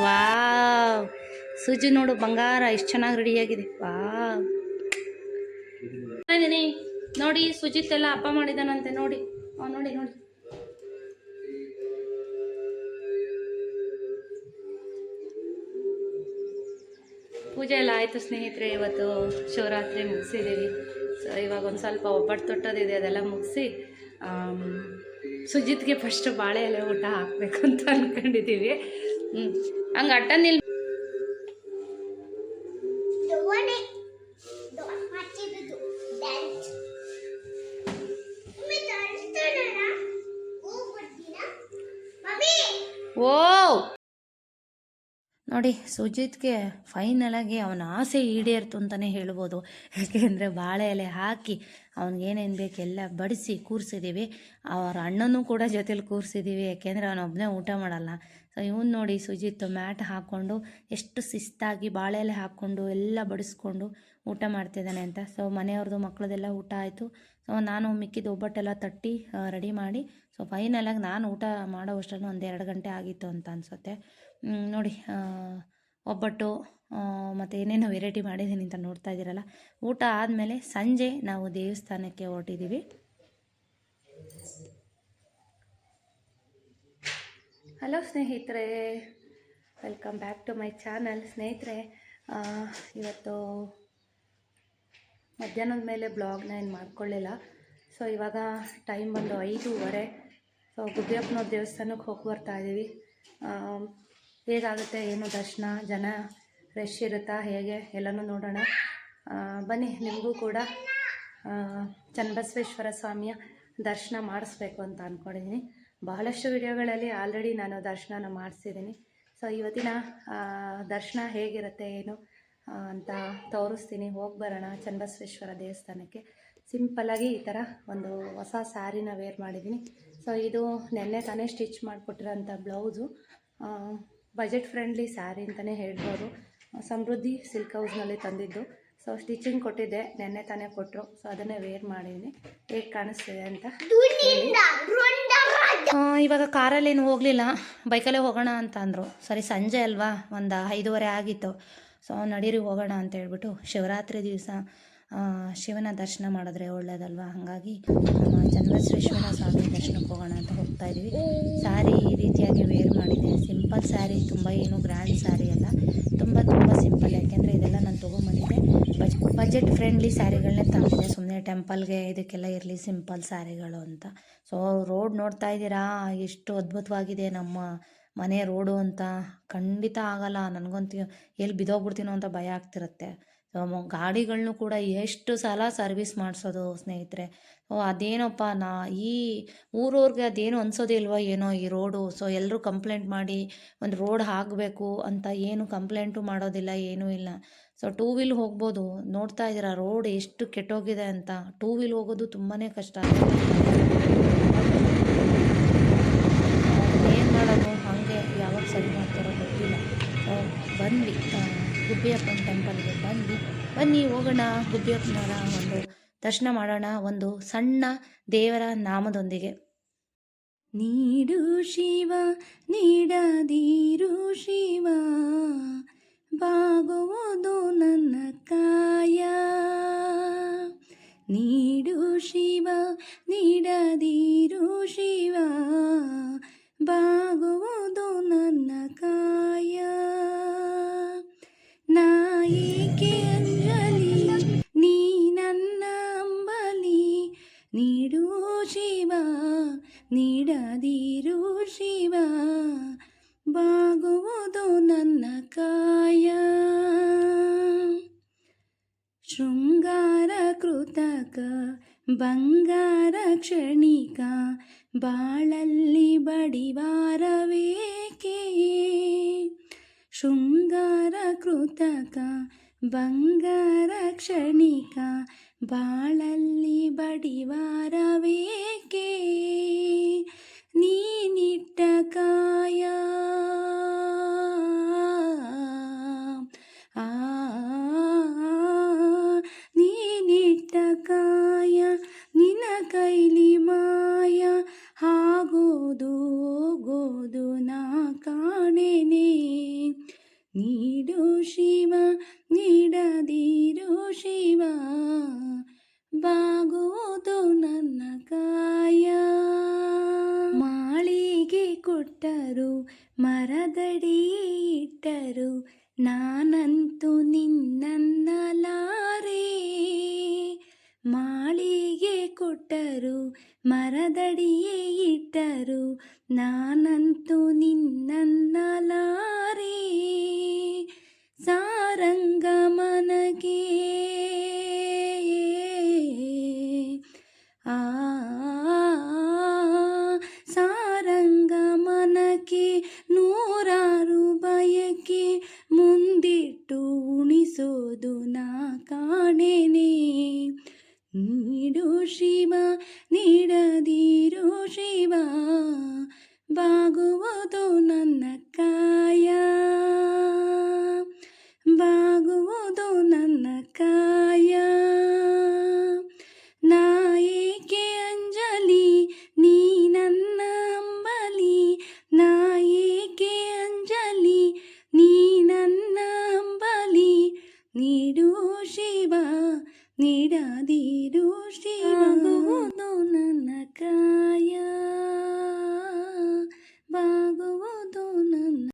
ವಾವ್. ಸುಜಿ ನೋಡು, ಬಂಗಾರ ಎಷ್ಟು ಚೆನ್ನಾಗಿ ರೆಡಿಯಾಗಿದೆ ವಾವ್. ನೋಡಿ, ಸುಜಿತ್ ಎಲ್ಲ ಹಬ್ಬ ಮಾಡಿದಾನಂತೆ, ನೋಡಿ. ನೋಡಿ ನೋಡಿ. ಪೂಜೆ ಎಲ್ಲ ಆಯಿತು ಸ್ನೇಹಿತರೆ, ಇವತ್ತು ಶಿವರಾತ್ರಿ ಮುಗಿಸಿದ್ದೀವಿ. ಸೊ ಇವಾಗ ಒಂದು ಸ್ವಲ್ಪ ಒಬ್ಬಟ್ಟು ತೊಟ್ಟೋದಿದೆ, ಅದೆಲ್ಲ ಮುಗಿಸಿ ಸುಜಿತ್ಗೆ ಫಸ್ಟ್ ಬಾಳೆ ಎಲೆ ಊಟ ಹಾಕಬೇಕು ಅಂತ ಅಂದ್ಕೊಂಡಿದ್ದೀವಿ ಹ್ಞೂ ಹಂಗೆ ಅಟ್ಟ ನೋಡಿ, ಸುಜಿತ್ಗೆ ಫೈನಲಾಗಿ ಅವನ ಆಸೆ ಈಡೇರ್ತು ಅಂತಲೇ ಹೇಳ್ಬೋದು. ಯಾಕೆಂದರೆ ಬಾಳೆ ಎಲೆ ಹಾಕಿ ಅವ್ನಿಗೇನೇನು ಬೇಕು ಎಲ್ಲ ಬಡಿಸಿ ಕೂರಿಸಿದ್ದೀವಿ ಅವ್ರ ಅಣ್ಣನೂ ಕೂಡ ಜೊತೇಲಿ ಕೂರಿಸಿದ್ದೀವಿ ಯಾಕೆಂದರೆ ಅವನೊಬ್ಬನೇ ಊಟ ಮಾಡಲ್ಲ. ಸೊ ಇವನು ನೋಡಿ ಸುಜಿತ್ ಮ್ಯಾಟ್ ಹಾಕ್ಕೊಂಡು ಎಷ್ಟು ಶಿಸ್ತಾಗಿ ಬಾಳೆ ಎಲೆ ಹಾಕ್ಕೊಂಡು ಎಲ್ಲ ಬಡಿಸ್ಕೊಂಡು ಊಟ ಮಾಡ್ತಿದ್ದಾನೆ ಅಂತ. ಸೊ ಮನೆಯವ್ರದ್ದು ಮಕ್ಕಳದೆಲ್ಲ ಊಟ ಆಯಿತು. ಸೊ ನಾನು ಮಿಕ್ಕಿದ ಒಬ್ಬಟ್ಟೆಲ್ಲ ತಟ್ಟಿ ರೆಡಿ ಮಾಡಿ. ಸೊ ಫೈನಲಾಗಿ ನಾನು ಊಟ ಮಾಡೋ ಅಷ್ಟರಲ್ಲಿ ಒಂದು ಎರಡು ಗಂಟೆ ಆಗಿತ್ತು ಅಂತ ಅನಿಸುತ್ತೆ. ನೋಡಿ ಒಬ್ಬಟ್ಟು ಮತ್ತು ಏನೇನೋ ವೆರೈಟಿ ಮಾಡಿದ್ದೀನಿ ಅಂತ ನೋಡ್ತಾ ಇದ್ದೀರಲ್ಲ? ಊಟ ಆದಮೇಲೆ ಸಂಜೆ ನಾವು ದೇವಸ್ಥಾನಕ್ಕೆ ಹೊರಟಿದ್ದೀವಿ. ಹಲೋ ಸ್ನೇಹಿತರೆ welcome back to my channel ಸ್ನೇಹಿತರೆ ಇವತ್ತು ಮಧ್ಯಾಹ್ನದ ಮೇಲೆ ಬ್ಲಾಗ್ನ ಏನು ಮಾಡ್ಕೊಳ್ಳಿಲ್ಲ. ಸೊ ಇವಾಗ ಟೈಮ್ ಬಂದು ಐದೂವರೆ. ಸೊ ಗುಬ್ಬಿಯಪ್ಪನವ್ರ ದೇವಸ್ಥಾನಕ್ಕೆ ಹೋಗಿ ಬರ್ತಾ ಇದ್ದೀವಿ ಹೇಗಾಗುತ್ತೆ ಏನು ದರ್ಶನ? ಜನ ರಶ್ ಇರುತ್ತಾ? ಹೇಗೆ? ಎಲ್ಲನೂ ನೋಡೋಣ. ಬನ್ನಿ, ನಿಮಗೂ ಕೂಡ ಚನ್ನಬಸವೇಶ್ವರ ಸ್ವಾಮಿಯ ದರ್ಶನ ಮಾಡಿಸ್ಬೇಕು ಅಂತ ಅಂದ್ಕೊಂಡಿದ್ದೀನಿ ಬಹಳಷ್ಟು ವಿಡಿಯೋಗಳಲ್ಲಿ ಆಲ್ರೆಡಿ ನಾನು ದರ್ಶನನ ಮಾಡಿಸಿದ್ದೀನಿ ಸೊ ಇವತ್ತಿನ ದರ್ಶನ ಹೇಗಿರುತ್ತೆ, ಏನು ಅಂತ ತೋರಿಸ್ತೀನಿ. ಹೋಗಿ ಬರೋಣ ಚನ್ನಬಸವೇಶ್ವರ ದೇವಸ್ಥಾನಕ್ಕೆ. ಸಿಂಪಲ್ಲಾಗಿ ಈ ಥರ ಒಂದು ಹೊಸ ಸ್ಯಾರಿನ ವೇರ್ ಮಾಡಿದ್ದೀನಿ ಸೊ ಇದು ನೆನ್ನೆ ತಾನೇ ಸ್ಟಿಚ್ ಮಾಡಿಕೊಟ್ಟಿರೋಂಥ ಬ್ಲೌಸು ಬಜೆಟ್ ಫ್ರೆಂಡ್ಲಿ ಸ್ಯಾರಿ ಅಂತಲೇ ಹೇಳ್ಬೋದು. ಸಮೃದ್ಧಿ ಸಿಲ್ಕ್ ಹೌಸ್ನಲ್ಲಿ ತಂದಿದ್ದು. ಸೊ ಸ್ಟಿಚಿಂಗ್ ಕೊಟ್ಟಿದ್ದೆ. ನೆನ್ನೆ ತಾನೇ ಕೊಟ್ಟರು ಸೊ ಅದನ್ನೇ ವೇರ್ ಮಾಡಿದ್ದೀನಿ ಹೇಗೆ ಕಾಣಿಸ್ತಿದೆ ಅಂತ ಇವಾಗ ಕಾರಲ್ಲಿ ಏನು ಹೋಗಲಿಲ್ಲ. ಬೈಕಲ್ಲೇ ಹೋಗೋಣ ಅಂತ ಅಂದರು. ಸರಿ ಸಂಜೆ ಅಲ್ವಾ? ಒಂದು ಐದೂವರೆ ಆಗಿತ್ತು. ಸೊ ನಡೀರಿ ಹೋಗೋಣ ಅಂತ ಹೇಳ್ಬಿಟ್ಟು ಶಿವರಾತ್ರಿ ದಿವಸ ಶಿವನ ದರ್ಶನ ಮಾಡಿದ್ರೆ ಒಳ್ಳೇದಲ್ವಾ? ಹಾಗಾಗಿ ನಮ್ಮ ಚನ್ನಬಸವೇಶ್ವರ ಸ್ವಾಮಿ ದರ್ಶನಕ್ಕೆ ಹೋಗೋಣ ಅಂತ ಹೋಗ್ತಾ ಇದ್ದೀವಿ. ಸ್ಯಾರಿ ಈ ರೀತಿಯಾಗಿ ವೇರ್ ಮಾಡಿದೆ. ಸಿಂಪಲ್ ಸ್ಯಾರಿ ತುಂಬ ಏನು ಗ್ರ್ಯಾಂಡ್ ಸ್ಯಾರಿ ಅಲ್ಲ. ತುಂಬ ತುಂಬ ಸಿಂಪಲ್ ಯಾಕೆಂದರೆ ಇದೆಲ್ಲ ನಾನು ತೊಗೊಂಬಂದಿದ್ದೆ. ಬಜ್ ಬಜೆಟ್ ಫ್ರೆಂಡ್ಲಿ ಸ್ಯಾರಿಗಳನ್ನೇ ತಂದಿದ್ದೆ. ಸುಮ್ಮನೆ ಟೆಂಪಲ್ಗೆ ಇದಕ್ಕೆಲ್ಲ ಇರಲಿ ಸಿಂಪಲ್ ಸ್ಯಾರಿಗಳು ಅಂತ. ಸೊ ರೋಡ್ ನೋಡ್ತಾ ಇದ್ದೀರಾ? ಎಷ್ಟು ಅದ್ಭುತವಾಗಿದೆ ನಮ್ಮ ಮನೆ ರೋಡು ಅಂತ. ಖಂಡಿತ ಆಗಲ್ಲ. ನನಗಂತೂ ಎಲ್ಲಿ ಬಿದ್ದೋಗ್ಬಿಡ್ತೀನೋ ಅಂತ ಭಯ ಆಗ್ತಿರುತ್ತೆ. ಗಾಡಿಗಳನ್ನೂ ಕೂಡ ಎಷ್ಟು ಸಲ ಸರ್ವಿಸ್ ಮಾಡಿಸೋದು ಸ್ನೇಹಿತರೆ? ಓ, ಅದೇನಪ್ಪ, ನಾ ಈ ಊರವ್ರಿಗೆ ಅದೇನು ಅನ್ಸೋದೇ ಇಲ್ವಾ ಏನೋ ಈ ರೋಡು, ಸೊ ಎಲ್ಲರೂ ಕಂಪ್ಲೇಂಟ್ ಮಾಡಿ ಒಂದು ರೋಡ್ ಹಾಕಬೇಕು ಅಂತ ಏನು ಕಂಪ್ಲೇಂಟು ಮಾಡೋದಿಲ್ಲ, ಏನೂ ಇಲ್ಲ. ಸೊ ಟೂ ವೀಲ್ ಹೋಗ್ಬೋದು, ನೋಡ್ತಾ ಇದ್ದೀರಾ, ರೋಡ್ ಎಷ್ಟು ಕೆಟ್ಟೋಗಿದೆ ಅಂತ. ಟೂ ವೀಲ್ ಹೋಗೋದು ತುಂಬಾ ಕಷ್ಟ ಏನು ಮಾಡೋದು, ಹಾಗೆ ಯಾವಾಗ ಸರಿ ಮಾಡ್ತಾರೋ ಗೊತ್ತಿಲ್ಲ. ಬಂದ್ವಿ ಗುಬ್ಬಿಯಪ್ಪನ ಟೆಂಪಲ್ಗೆ ಬಂದು, ಬನ್ನಿ ಹೋಗೋಣ, ಗುಬ್ಬಿಯಪ್ಪನವರ ಒಂದು ದರ್ಶನ ಮಾಡೋಣ ಒಂದು ಸಣ್ಣ ದೇವರ ನಾಮದೊಂದಿಗೆ. ನೀಡು ಶಿವ, ನೀಡದಿರು ಶಿವ, ಬಾಗುವುದು ನನ್ನ ಕಾಯ. ನೀಡು ಶಿವ, ನೀಡದಿರು ಶಿವ, ಬಾಗುವುದು ನನ್ನ ಕಾಯ. ನಾಯಿಕೆ ಅಂಜಲಿ? ನೀ ನನ್ನ ಅಂಬಲಿ. ನೀಡು ಶಿವ, ನೀಡದಿರು ಶಿವ. ಬಾಗುವುದು ನನ್ನ ಕಾಯ. ಶೃಂಗಾರ ಕೃತಕ, ಬಂಗಾರ ಕ್ಷಣಿಕ, ಬಾಳಲ್ಲಿ ಬಡಿವಾರವೇಕೆ? ಶೃಂಗಾರ ಕೃತಕ ಬಂಗಾರ ಕ್ಷಣಿಕ ಬಾಳಲ್ಲಿ ಬಡಿವಾರವೇಕೆ ಉಣಿಸೋದು ನಾ ಕಾಣೆನೆ. ನೀಡು ಶಿವ ನೀಡದಿರು ಶಿವ ಬಾಗುವುದು ನನ್ನ ಕಾಯ. ಬಾಗುವುದು ನನ್ನ ಕಾಯ. ನೀಡದಿರು ಶಿವ